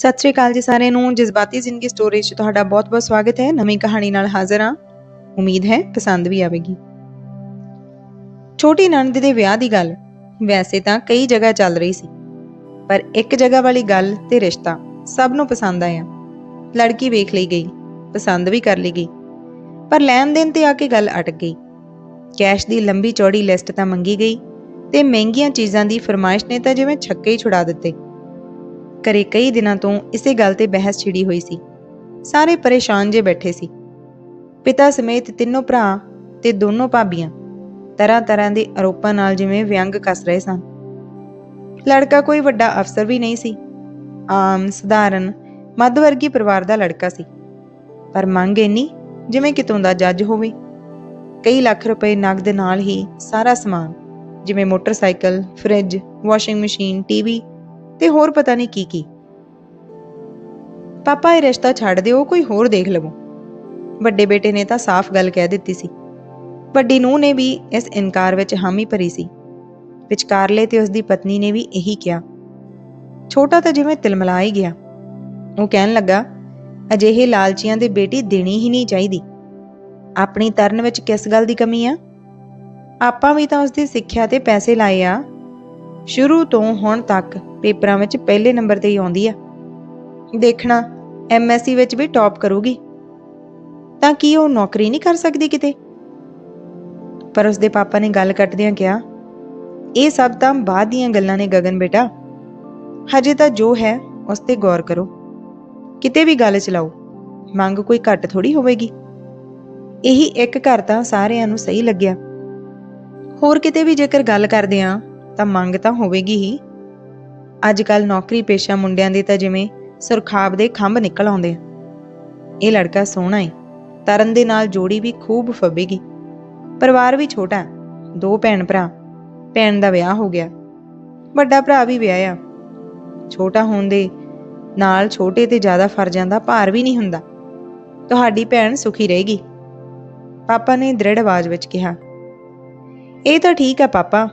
ਸਤਿ ਸ਼੍ਰੀ ਅਕਾਲ ਜੀ ਸਾਰਿਆਂ ਨੂੰ। ਜਜ਼ਬਾਤੀ ਜ਼ਿੰਦਗੀ ਸਟੋਰੀ 'ਚ ਤੁਹਾਡਾ ਬਹੁਤ-ਬਹੁਤ ਸਵਾਗਤ ਹੈ। ਨਵੀਂ ਕਹਾਣੀ ਨਾਲ ਹਾਜ਼ਰ ਹਾਂ। ਉਮੀਦ ਹੈ ਪਸੰਦ ਵੀ ਆਵੇਗੀ। ਛੋਟੀ ਨਣਦ ਦੇ ਵਿਆਹ ਦੀ ਗੱਲ। ਵੈਸੇ ਤਾਂ ਕਈ ਜਗ੍ਹਾ ਚੱਲ ਰਹੀ ਸੀ। ਪਰ ਇੱਕ ਜਗ੍ਹਾ ਵਾਲੀ ਗੱਲ ਤੇ ਰਿਸ਼ਤਾ ਸਭ ਨੂੰ ਪਸੰਦ ਆਇਆ। ਲੜਕੀ ਵੇਖ ਲਈ ਗਈ, ਪਸੰਦ ਵੀ ਕਰ ਲਈ ਗਈ। ਪਰ ਲੈਣ ਦੇਣ ਤੇ ਆ ਕੇ ਗੱਲ ਅਟਕ ਗਈ। ਕੈਸ਼ ਦੀ ਲੰਬੀ ਚੌੜੀ ਲਿਸਟ ਤਾਂ ਮੰਗੀ ਗਈ ਤੇ ਮਹਿੰਗੀਆਂ ਚੀਜ਼ਾਂ ਦੀ ਫਰਮਾਇਸ਼ ਨੇ ਤਾਂ ਜਿਵੇਂ ਛੱਕੇ ਹੀ ਛੁਡਾ ਦਿੱਤੇ। ਘਰੇ ਕਈ ਦਿਨਾਂ ਤੋਂ ਇਸੇ ਗੱਲ ਤੇ ਬਹਿਸ ਛਿੜੀ ਹੋਈ ਸੀ। ਸਾਰੇ ਪਰੇਸ਼ਾਨ ਜੇ ਬੈਠੇ ਸੀ। ਪਿਤਾ ਸਮੇਤ ਤਿੰਨੋਂ ਭਰਾ ਤੇ ਦੋਨੋਂ ਭਾਬੀਆਂ ਤਰ੍ਹਾਂ ਤਰ੍ਹਾਂ ਦੇ ਆਰੋਪਾਂ ਨਾਲ ਜਿਵੇਂ ਵਿਅੰਗ ਕੱਸ ਰਹੇ ਸਨ। ਲੜਕਾ ਕੋਈ ਵੱਡਾ ਅਫਸਰ ਵੀ ਨਹੀਂ ਸੀ। ਆਮ, ਸਧਾਰਨ ਮੱਧ ਵਰਗੀ ਪਰਿਵਾਰ ਦਾ ਲੜਕਾ ਸੀ। ਪਰ ਮੰਗ ਇੰਨੀ ਜਿਵੇਂ ਕਿਤੋਂ ਦਾ ਜੱਜ ਹੋਵੇ। ਕਈ ਲੱਖ ਰੁਪਏ ਨਗਦ ਨਾਲ ਹੀ ਸਾਰਾ ਸਮਾਨ, ਜਿਵੇਂ motorcycle, fridge, washing machine, TV ਤੇ ਹੋਰ ਪਤਾ ਨਹੀਂ ਕੀ ਕੀ। ਪਾਪਾ, ਇਹ ਰਿਸ਼ਤਾ ਛੱਡ ਦਿਓ, ਕੋਈ ਹੋਰ ਦੇਖ ਲਵੋ। ਵੱਡੇ ਬੇਟੇ ਨੇ ਤਾਂ ਸਾਫ਼ ਗੱਲ ਕਹਿ ਦਿੱਤੀ ਸੀ। ਵੱਡੀ ਨੂੰਹ ਨੇ ਵੀ ਇਸ ਇਨਕਾਰ ਵਿੱਚ ਹਾਮੀ ਭਰੀ ਸੀ। ਵਿਚਕਾਰਲੇ ਤੇ ਉਸ ਦੀ ਪਤਨੀ ਨੇ ਵੀ ਇਹੀ ਕਿਹਾ। ਛੋਟਾ ਤਾਂ ਜਿਵੇਂ ਤਿਲਮਲਾ ਹੀ ਗਿਆ। ਉਹ ਕਹਿਣ ਲੱਗਾ, ਅਜਿਹੇ ਲਾਲਚੀਆਂ ਦੇ ਬੇਟੀ ਦੇਣੀ ਹੀ ਨਹੀਂ ਚਾਹੀਦੀ। ਆਪਣੀ ਤਰਨ ਵਿੱਚ ਕਿਸ ਗੱਲ ਦੀ ਕਮੀ ਆ? ਆਪਾਂ ਵੀ ਤਾਂ ਉਸ ਦੀ ਸਿੱਖਿਆ ਤੇ ਪੈਸੇ ਲਾਏ ਆ। ਸ਼ੁਰੂ ਤੋਂ ਹੁਣ ਤੱਕ ਪੇਪਰਾਂ ਵਿੱਚ ਪਹਿਲੇ ਨੰਬਰ ਤੇ ਹੀ ਆਉਂਦੀ ਆ। ਦੇਖਣਾ ਐਮਐਸਸੀ ਵਿੱਚ ਵੀ ਟੌਪ ਕਰੂਗੀ। ਤਾਂ ਕੀ ਉਹ ਨੌਕਰੀ ਨਹੀਂ ਕਰ ਸਕਦੀ ਕਿਤੇ? ਪਰ ਉਸਦੇ ਪਾਪਾ ਨੇ ਗੱਲ ਕੱਟਦਿਆਂ ਕਿਹਾ, ਇਹ ਸਭ ਤਾਂ ਬਾਅਦ ਦੀਆਂ ਗੱਲਾਂ ਨੇ ਗਗਨ ਬੇਟਾ। ਹਜੇ ਤਾਂ ਜੋ ਹੈ, ਉਸ ਤੇ ਗੌਰ ਕਰੋ। ਕਿਤੇ ਵੀ ਗੱਲ ਚਲਾਓ, ਮੰਗ ਕੋਈ ਘੱਟ ਥੋੜੀ ਹੋਵੇਗੀ। ਇਹੀ ਇੱਕ ਘਰ ਤਾਂ ਸਾਰਿਆਂ ਨੂੰ ਸਹੀ ਲੱਗਿਆ। ਹੋਰ ਕਿਤੇ ਵੀ ਜੇਕਰ ਗੱਲ ਕਰਦੇ ਆ ਤਾਂ ਮੰਗ ਤਾਂ ਹੋਵੇਗੀ ਹੀ। ਅੱਜ ਕੱਲ ਨੌਕਰੀ ਪੇਸ਼ਾ ਮੁੰਡਿਆਂ ਦੇ ਤਾਂ ਜਿਵੇਂ ਸੁਰਖਾਬ ਦੇ ਖੰਭ ਨਿਕਲ ਆਉਂਦੇ ਇਹ ਲੜਕਾ ਸੋਹਣਾ ਏ। ਤਰਨ ਦੇ ਨਾਲ ਜੋੜੀ ਵੀ ਖੂਬ ਫੱਬੇਗੀ। ਪਰਿਵਾਰ ਵੀ ਛੋਟਾ ਦੋ ਭੈਣ ਭਰਾ। ਭੈਣ ਦਾ ਵਿਆਹ ਹੋ ਗਿਆ। ਵੱਡਾ ਭਰਾ ਵੀ ਵਿਆਹਿਆ। ਛੋਟਾ ਹੋਣ ਦੇ ਨਾਲ ਛੋਟੇ ਤੇ ਜ਼ਿਆਦਾ ਫਰਜ਼ਾਂ ਦਾ ਭਾਰ ਵੀ ਨਹੀਂ ਹੁੰਦਾ। ਤੁਹਾਡੀ ਭੈਣ ਸੁਖੀ ਰਹੇਗੀ। ਪਾਪਾ ਨੇ ਦ੍ਰਿੜ ਆਵਾਜ਼ ਵਿੱਚ ਕਿਹਾ। ਇਹ ਤਾਂ ਠੀਕ ਹੈ ਪਾਪਾ।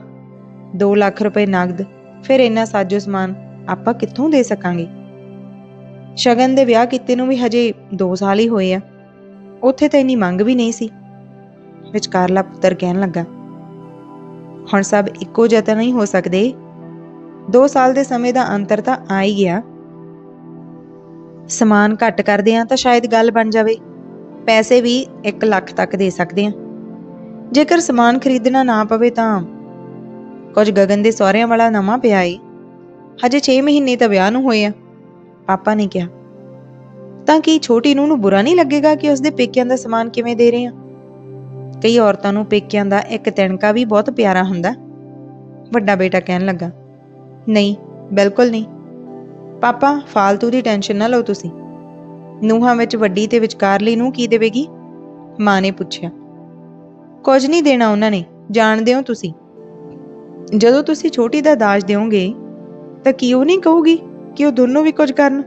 2 ਲੱਖ ਰੁਪਏ ਨਗਦ, ਫਿਰ ਇੰਨਾ ਸਾਜੋ ਸਮਾਨ ਆਪਾਂ ਕਿੱਥੋਂ ਦੇ ਸਕਾਂਗੇ? ਸ਼ਗਨ ਦੇ ਵਿਆਹ ਕੀਤੇ ਨੂੰ ਵੀ ਹਜੇ 2 ਸਾਲ ਹੀ ਹੋਏ ਆ। ਉੱਥੇ ਤਾਂ ਇੰਨੀ ਮੰਗ ਵੀ ਨਹੀਂ ਸੀ। ਵਿਚਕਾਰਲਾ ਪੁੱਤਰ ਕਹਿਣ ਲੱਗਾ, ਹੁਣ ਸਭ ਇੱਕੋ ਜਿਹਾ ਤਾਂ ਨਹੀਂ ਹੋ ਸਕਦੇ? 2 ਸਾਲ ਦੇ ਸਮੇਂ ਦਾ ਅੰਤਰ ਤਾਂ ਆ ਹੀ ਗਿਆ। ਸਮਾਨ ਘੱਟ ਕਰਦੇ ਆ ਤਾਂ ਸ਼ਾਇਦ ਗੱਲ ਬਣ ਜਾਵੇ। ਪੈਸੇ ਵੀ 1 ਲੱਖ ਤੱਕ ਦੇ ਸਕਦੇ ਆ। ਜੇਕਰ ਸਮਾਨ ਖਰੀਦਣਾ ਨਾ ਪਵੇ ਤਾਂ ਕੁਝ ਗਗਨ ਦੇ ਸਹੁਰਿਆਂ ਵਾਲਾ ਨਵਾਂ ਪਿਆ ਏ ਹਜੇ 6 ਮਹੀਨੇ ਤਾਂ ਵਿਆਹ ਨੂੰ ਹੋਏ ਆ। ਪਾਪਾ ਨੇ ਕਿਹਾ, ਤਾਂ ਕੀ ਛੋਟੀ ਨੂੰ ਨੂੰ ਬੁਰਾ ਨਹੀਂ ਲੱਗੇਗਾ ਕਿ ਉਸਦੇ ਪੇਕਿਆਂ ਦਾ ਸਮਾਨ ਕਿਵੇਂ ਦੇ ਰਹੇ ਆ? ਕਈ ਔਰਤਾਂ ਨੂੰ ਪੇਕਿਆਂ ਦਾ ਇੱਕ ਤਿਣਕਾ ਵੀ ਬਹੁਤ ਪਿਆਰਾ ਹੁੰਦਾ। ਵੱਡਾ ਬੇਟਾ ਕਹਿਣ ਲੱਗਾ, ਨਹੀਂ, ਬਿਲਕੁਲ ਨਹੀਂ। ਪਾਪਾ, ਫਾਲਤੂ ਦੀ ਟੈਨਸ਼ਨ ਨਾ ਲਓ ਤੁਸੀਂ। ਨੂਹਾਂ ਵਿੱਚ ਵੱਡੀ ਤੇ ਵਿਚਕਾਰਲੀ ਨੂੰ ਕੀ ਦੇਵੇਗੀ? ਮਾਂ ਨੇ ਪੁੱਛਿਆ, ਕੁਝ ਨਹੀਂ ਦੇਣਾ ਉਹਨਾਂ ਨੇ, ਜਾਣਦੇ ਹੋ ਤੁਸੀਂ। ਜਦੋਂ ਤੁਸੀਂ ਛੋਟੀ ਦਾ ਦਾਜ ਦਿਓਗੇ, ਤਾਂ ਕੀ ਉਹ ਨਹੀਂ ਕਹੂਗੀ ਕਿ ਉਹ ਦੋਨੋਂ ਵੀ ਕੁਝ ਕਰਨ?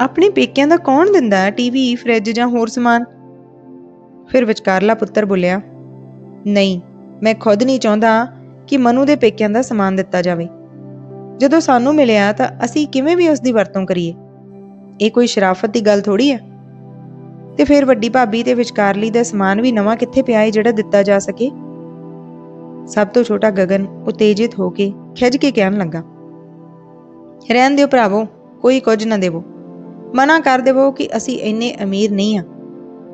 ਆਪਣੇ ਪੇਕਿਆਂ ਦਾ ਕੌਣ ਦਿੰਦਾ ਹੈ ਟੀਵੀ, ਫ੍ਰਿਜ ਜਾਂ ਹੋਰ ਸਮਾਨ? ਫਿਰ ਵਿਚਕਾਰਲਾ ਪੁੱਤਰ ਬੋਲਿਆ, ਨਹੀਂ, ਮੈਂ ਖੁਦ ਨਹੀਂ ਚਾਹੁੰਦਾ ਕਿ ਮਨੂ ਦੇ ਪੇਕਿਆਂ ਦਾ ਸਮਾਨ ਦਿੱਤਾ ਜਾਵੇ। ਜਦੋਂ ਸਾਨੂੰ ਮਿਲਿਆ ਤਾਂ ਅਸੀਂ ਕਿਵੇਂ ਵੀ ਉਸ ਦੀ ਵਰਤੋਂ ਕਰੀਏ? ਇਹ ਕੋਈ ਸ਼ਰਾਫਤ ਦੀ ਗੱਲ ਥੋੜੀ ਹੈ? ਤੇ ਫਿਰ ਵੱਡੀ ਭਾਬੀ ਤੇ ਵਿਚਕਾਰਲੀ ਦਾ ਸਮਾਨ ਵੀ ਨਵਾਂ ਕਿੱਥੇ ਪਿਆ ਹੈ ਜਿਹੜਾ ਦਿੱਤਾ ਜਾ ਸਕੇ? ਸਭ ਤੋਂ ਛੋਟਾ ਗਗਨ ਉਤੇਜਿਤ ਹੋ ਕੇ ਖਿੱਚ ਕੇ ਕਹਿਣ ਲੱਗਾ, ਰਹਿਣ ਦਿਓ ਭਰਾਵੋ, ਕੋਈ ਕੁਝ ਨਾ ਦੇਵੋ। ਮਨਾ ਕਰ ਦੇਵੋ ਕਿ ਅਸੀਂ ਇੰਨੇ ਅਮੀਰ ਨਹੀਂ ਆ।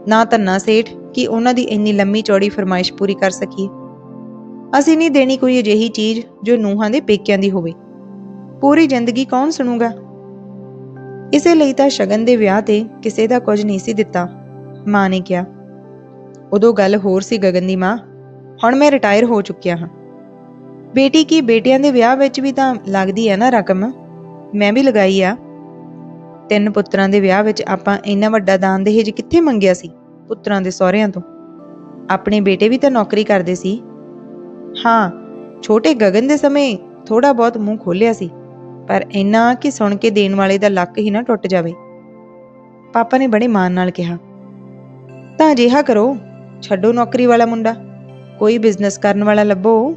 ਨਾ ਧੰਨਾ ਸੇਠ ਕਿ ਉਹਨਾਂ ਦੀ ਇੰਨੀ ਲੰਮੀ ਚੌੜੀ ਫਰਮਾਇਸ਼ ਪੂਰੀ ਕਰ ਸਕੀਏ। ਅਸੀਂ ਨਹੀਂ ਦੇਣੀ ਕੋਈ ਅਜਿਹੀ ਚੀਜ਼ ਜੋ ਨੂਹਾਂ ਦੇ ਪੇਕਿਆਂ ਦੀ ਹੋਵੇ। ਪੂਰੀ ਜ਼ਿੰਦਗੀ ਕੌਣ ਸੁਣੂਗਾ? ਇਸੇ ਲਈ ਤਾਂ ਸ਼ਗਨ ਦੇ ਵਿਆਹ ਤੇ ਕਿਸੇ ਦਾ ਕੁਝ ਨਹੀਂ ਸੀ ਦਿੱਤਾ। ਮਾਂ ਨੇ ਕਿਹਾ, ਉਦੋਂ ਗੱਲ ਹੋਰ ਸੀ ਗਗਨ ਦੀ ਮਾਂ ਹੁਣ ਮੈਂ ਰਿਟਾਇਰ ਹੋ ਚੁੱਕਿਆ ਹਾਂ। ਬੇਟੀ ਕੀ ਬੇਟਿਆਂ ਦੇ ਵਿਆਹ ਵਿੱਚ ਵੀ ਤਾਂ ਲੱਗਦੀ ਹੈ ਨਾ ਰਕਮ। ਮੈਂ ਵੀ ਲਗਾਈ ਆ। ਤਿੰਨ ਪੁੱਤਰਾਂ ਦੇ ਵਿਆਹ ਵਿੱਚ ਆਪਾਂ ਇੰਨਾ ਵੱਡਾ ਦਾਨ ਦਹੇਜ ਕਿੱਥੇ ਮੰਗਿਆ ਸੀ? ਪੁੱਤਰਾਂ ਦੇ ਸਹੁਰਿਆਂ ਤੋਂ। ਆਪਣੇ ਬੇਟੇ ਵੀ ਤਾਂ ਨੌਕਰੀ ਕਰਦੇ ਸੀ। ਹਾਂ, ਛੋਟੇ ਗਗਨ ਦੇ ਸਮੇਂ ਥੋੜਾ ਬਹੁਤ ਮੂੰਹ ਖੋਲਿਆ ਸੀ, ਪਰ ਇੰਨਾ ਕਿ ਸੁਣ ਕੇ ਦੇਣ ਵਾਲੇ ਦਾ ਲੱਕ ਹੀ ਨਾ ਟੁੱਟ ਜਾਵੇ। ਪਾਪਾ ਨੇ ਬੜੇ ਮਾਣ ਨਾਲ ਕਿਹਾ, ਤਾਂ ਅਜਿਹਾ ਕਰੋ, ਛੱਡੋ ਨੌਕਰੀ ਵਾਲਾ ਮੁੰਡਾ। ਕੋਈ ਬਿਜ਼ਨਸ ਕਰਨ ਵਾਲਾ ਲੱਭੋ,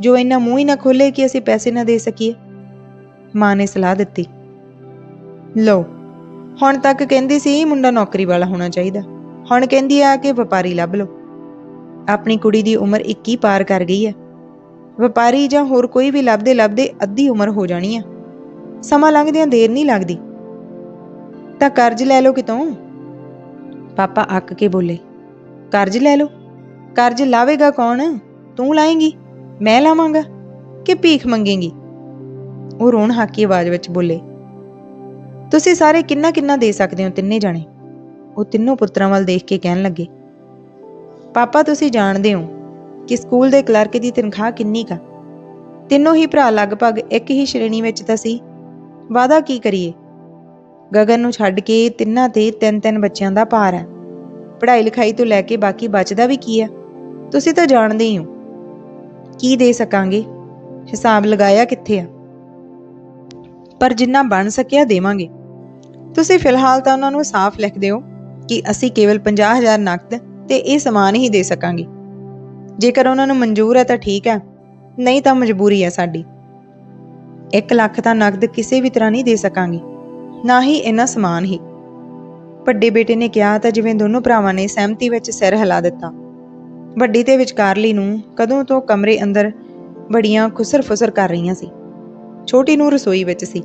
ਜੋ ਇੰਨਾ ਮੂੰਹ ਹੀ ਨਾ ਖੋਲੇ ਕਿ ਅਸੀਂ ਪੈਸੇ ਨਾ ਦੇ ਸਕੀਏ। ਮਾਂ ਨੇ ਸਲਾਹ ਦਿੱਤੀ। ਲਓ, ਹੁਣ ਤੱਕ ਕਹਿੰਦੀ ਸੀ, ਮੁੰਡਾ ਨੌਕਰੀ ਵਾਲਾ ਹੋਣਾ ਚਾਹੀਦਾ। ਹੁਣ ਕਹਿੰਦੀ ਆ ਕਿ ਵਪਾਰੀ ਲੱਭ ਲਓ। ਆਪਣੀ ਕੁੜੀ ਦੀ ਉਮਰ 21 ਪਾਰ ਕਰ ਗਈ ਹੈ। ਵਪਾਰੀ ਜਾਂ ਹੋਰ ਕੋਈ ਵੀ ਲੱਭਦੇ ਲੱਭਦੇ ਅੱਧੀ ਉਮਰ ਹੋ ਜਾਣੀ ਆ। ਸਮਾਂ ਲੰਘਦਿਆਂ ਦੇਰ ਨਹੀਂ ਲੱਗਦੀ। ਤਾਂ ਕਰਜ਼ ਲੈ ਲਓ ਕਿਤੋਂ? ਪਾਪਾ ਅੱਕ ਕੇ ਬੋਲੇ, ਕਰਜ਼ ਲੈ ਲਓ। ਕਰਜ਼ ਲਾਵੇਗਾ ਕੌਣ? ਤੂੰ ਲਾਏਂਗੀ? ਮੈਂ ਲਾਵਾਂਗਾ ਕਿ ਭੀਖ ਮੰਗੇਂਗੀ? ਉਹ ਰੋਣ ਹਾਕੀ ਆਵਾਜ਼ ਵਿੱਚ ਬੋਲੇ, ਤੁਸੀਂ ਸਾਰੇ ਕਿੰਨਾ ਕਿੰਨਾ ਦੇ ਸਕਦੇ ਹੋ ਤਿੰਨੇ ਜਾਣੇ? ਉਹ ਤਿੰਨੋਂ ਪੁੱਤਰਾਂ ਵੱਲ ਦੇਖ ਕੇ ਕਹਿਣ ਲੱਗੇ, ਪਾਪਾ, ਤੁਸੀਂ ਜਾਣਦੇ ਹੋ ਕਿ ਸਕੂਲ ਦੇ ਕਲਰਕ ਦੀ ਤਨਖਾਹ ਕਿੰਨੀ ਕਾ ਤਿੰਨੋਂ ਹੀ ਭਰਾ ਲਗਭਗ ਇੱਕ ਹੀ ਸ਼੍ਰੇਣੀ ਵਿੱਚ ਤਾਂ ਸੀ। ਵਾਦਾ ਕੀ ਕਰੀਏ? ਗਗਨ ਨੂੰ ਛੱਡ ਕੇ ਤਿੰਨਾਂ ਤੇ ਤਿੰਨ ਤਿੰਨ ਬੱਚਿਆਂ ਦਾ ਭਾਰ ਹੈ ਪੜ੍ਹਾਈ ਲਿਖਾਈ ਤੋਂ ਲੈ ਕੇ ਬਾਕੀ ਬਚਦਾ ਵੀ ਕੀ ਹੈ ਤੁਸੀਂ ਤਾਂ ਜਾਣਦੇ ਹੀ ਹੋ। ਕੀ ਦੇ ਸਕਾਂਗੇ? ਹਿਸਾਬ ਲਗਾਇਆ ਕਿੱਥੇ ਆ? ਪਰ ਜਿੰਨਾ ਬਣ ਸਕਿਆ ਦੇਵਾਂਗੇ। ਤੁਸੀਂ ਫਿਲਹਾਲ ਤਾਂ ਉਹਨਾਂ ਨੂੰ ਸਾਫ਼ ਲਿਖ ਦਿਓ ਕਿ ਅਸੀਂ ਕੇਵਲ 50000 ਨਕਦ ਤੇ ਇਹ ਸਮਾਨ ਹੀ ਦੇ ਸਕਾਂਗੇ। ਜੇਕਰ ਉਹਨਾਂ ਨੂੰ ਮਨਜ਼ੂਰ ਹੈ ਤਾਂ ਠੀਕ ਹੈ, ਨਹੀਂ ਤਾਂ ਮਜਬੂਰੀ ਹੈ ਸਾਡੀ। 1 ਲੱਖ ਤਾਂ ਨਕਦ ਕਿਸੇ ਵੀ ਤਰ੍ਹਾਂ ਨਹੀਂ ਦੇ ਸਕਾਂਗੇ, ਨਾ ਹੀ ਇਹਨਾਂ ਸਮਾਨ ਹੀ। ਵੱਡੇ ਬੇਟੇ ਨੇ ਕਿਹਾ ਤਾਂ ਜਿਵੇਂ ਦੋਨੋਂ ਭਰਾਵਾਂ ਨੇ ਸਹਿਮਤੀ ਵਿੱਚ ਸਿਰ ਹਿਲਾ ਦਿੱਤਾ। ਵੱਡੀ ਤੇ ਵਿਚਕਾਰਲੀ ਨੂੰ ਕਦੋਂ ਤੋਂ ਕਮਰੇ ਅੰਦਰ ਬੜੀਆਂ ਖੁਸਰ-ਫੁਸਰ ਕਰ ਰਹੀਆਂ ਸੀ। ਛੋਟੀ ਨੂੰ ਰਸੋਈ ਵਿੱਚ ਸੀ।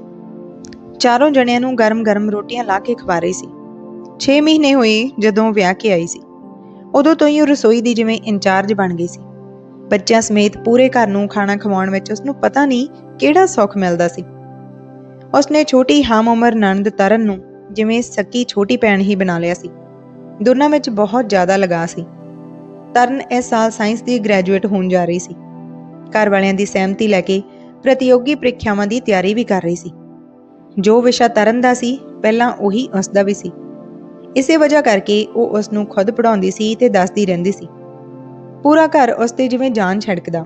ਚਾਰੋਂ ਜਣਿਆਂ ਨੂੰ ਗਰਮ-ਗਰਮ ਰੋਟੀਆਂ ਲਾ ਕੇ ਖਵਾ ਰਹੀ ਸੀ। 6 ਮਹੀਨੇ ਹੋਏ ਜਦੋਂ ਵਿਆਹ ਕੇ ਆਈ ਸੀ। ਉਦੋਂ ਤੋਂ ਹੀ ਉਹ ਰਸੋਈ ਦੀ ਜਿਵੇਂ ਇੰਚਾਰਜ ਬਣ ਗਈ ਸੀ। ਬੱਚਿਆਂ ਸਮੇਤ ਪੂਰੇ ਘਰ ਨੂੰ ਖਾਣਾ ਖਵਾਉਣ ਵਿੱਚ ਉਸ ਨੂੰ ਪਤਾ ਨਹੀਂ ਕਿਹੜਾ ਸੁੱਖ ਮਿਲਦਾ ਸੀ। ਉਸਨੇ ਛੋਟੀ ਹਮ ਉਮਰ ਨੰਦ ਤਰਨ ਨੂੰ ਜਿਵੇਂ ਸੱਕੀ ਛੋਟੀ ਭੈਣ ਹੀ ਬਣਾ ਲਿਆ ਸੀ। ਦੋਨਾਂ ਵਿੱਚ ਬਹੁਤ ਜ਼ਿਆਦਾ ਲਗਾ ਸੀ। ਤਰਨ ਇਸ ਸਾਲ ਸਾਇੰਸ ਦੀ ਗ੍ਰੈਜੂਏਟ ਹੋਣ ਜਾ ਰਹੀ ਸੀ। ਘਰ ਵਾਲਿਆਂ ਦੀ ਸਹਿਮਤੀ ਲੈ ਕੇ ਪ੍ਰਤੀਯੋਗੀ ਪ੍ਰੀਖਿਆਵਾਂ ਦੀ ਤਿਆਰੀ ਵੀ ਕਰ ਰਹੀ ਸੀ। ਜੋ ਵਿਸ਼ਾ ਤਰਨ ਦਾ ਸੀ, ਪਹਿਲਾਂ ਉਹੀ ਉਸ ਦਾ ਵੀ ਸੀ। ਇਸੇ ਵਜ੍ਹਾ ਕਰਕੇ ਉਹ ਉਸ ਨੂੰ ਖੁਦ ਪੜਾਉਂਦੀ ਸੀ ਤੇ ਦੱਸਦੀ ਰਹਿੰਦੀ ਸੀ। ਪੂਰਾ ਘਰ ਉਸ ਤੇ ਜਿਵੇਂ ਜਾਨ ਛੜਕਦਾ।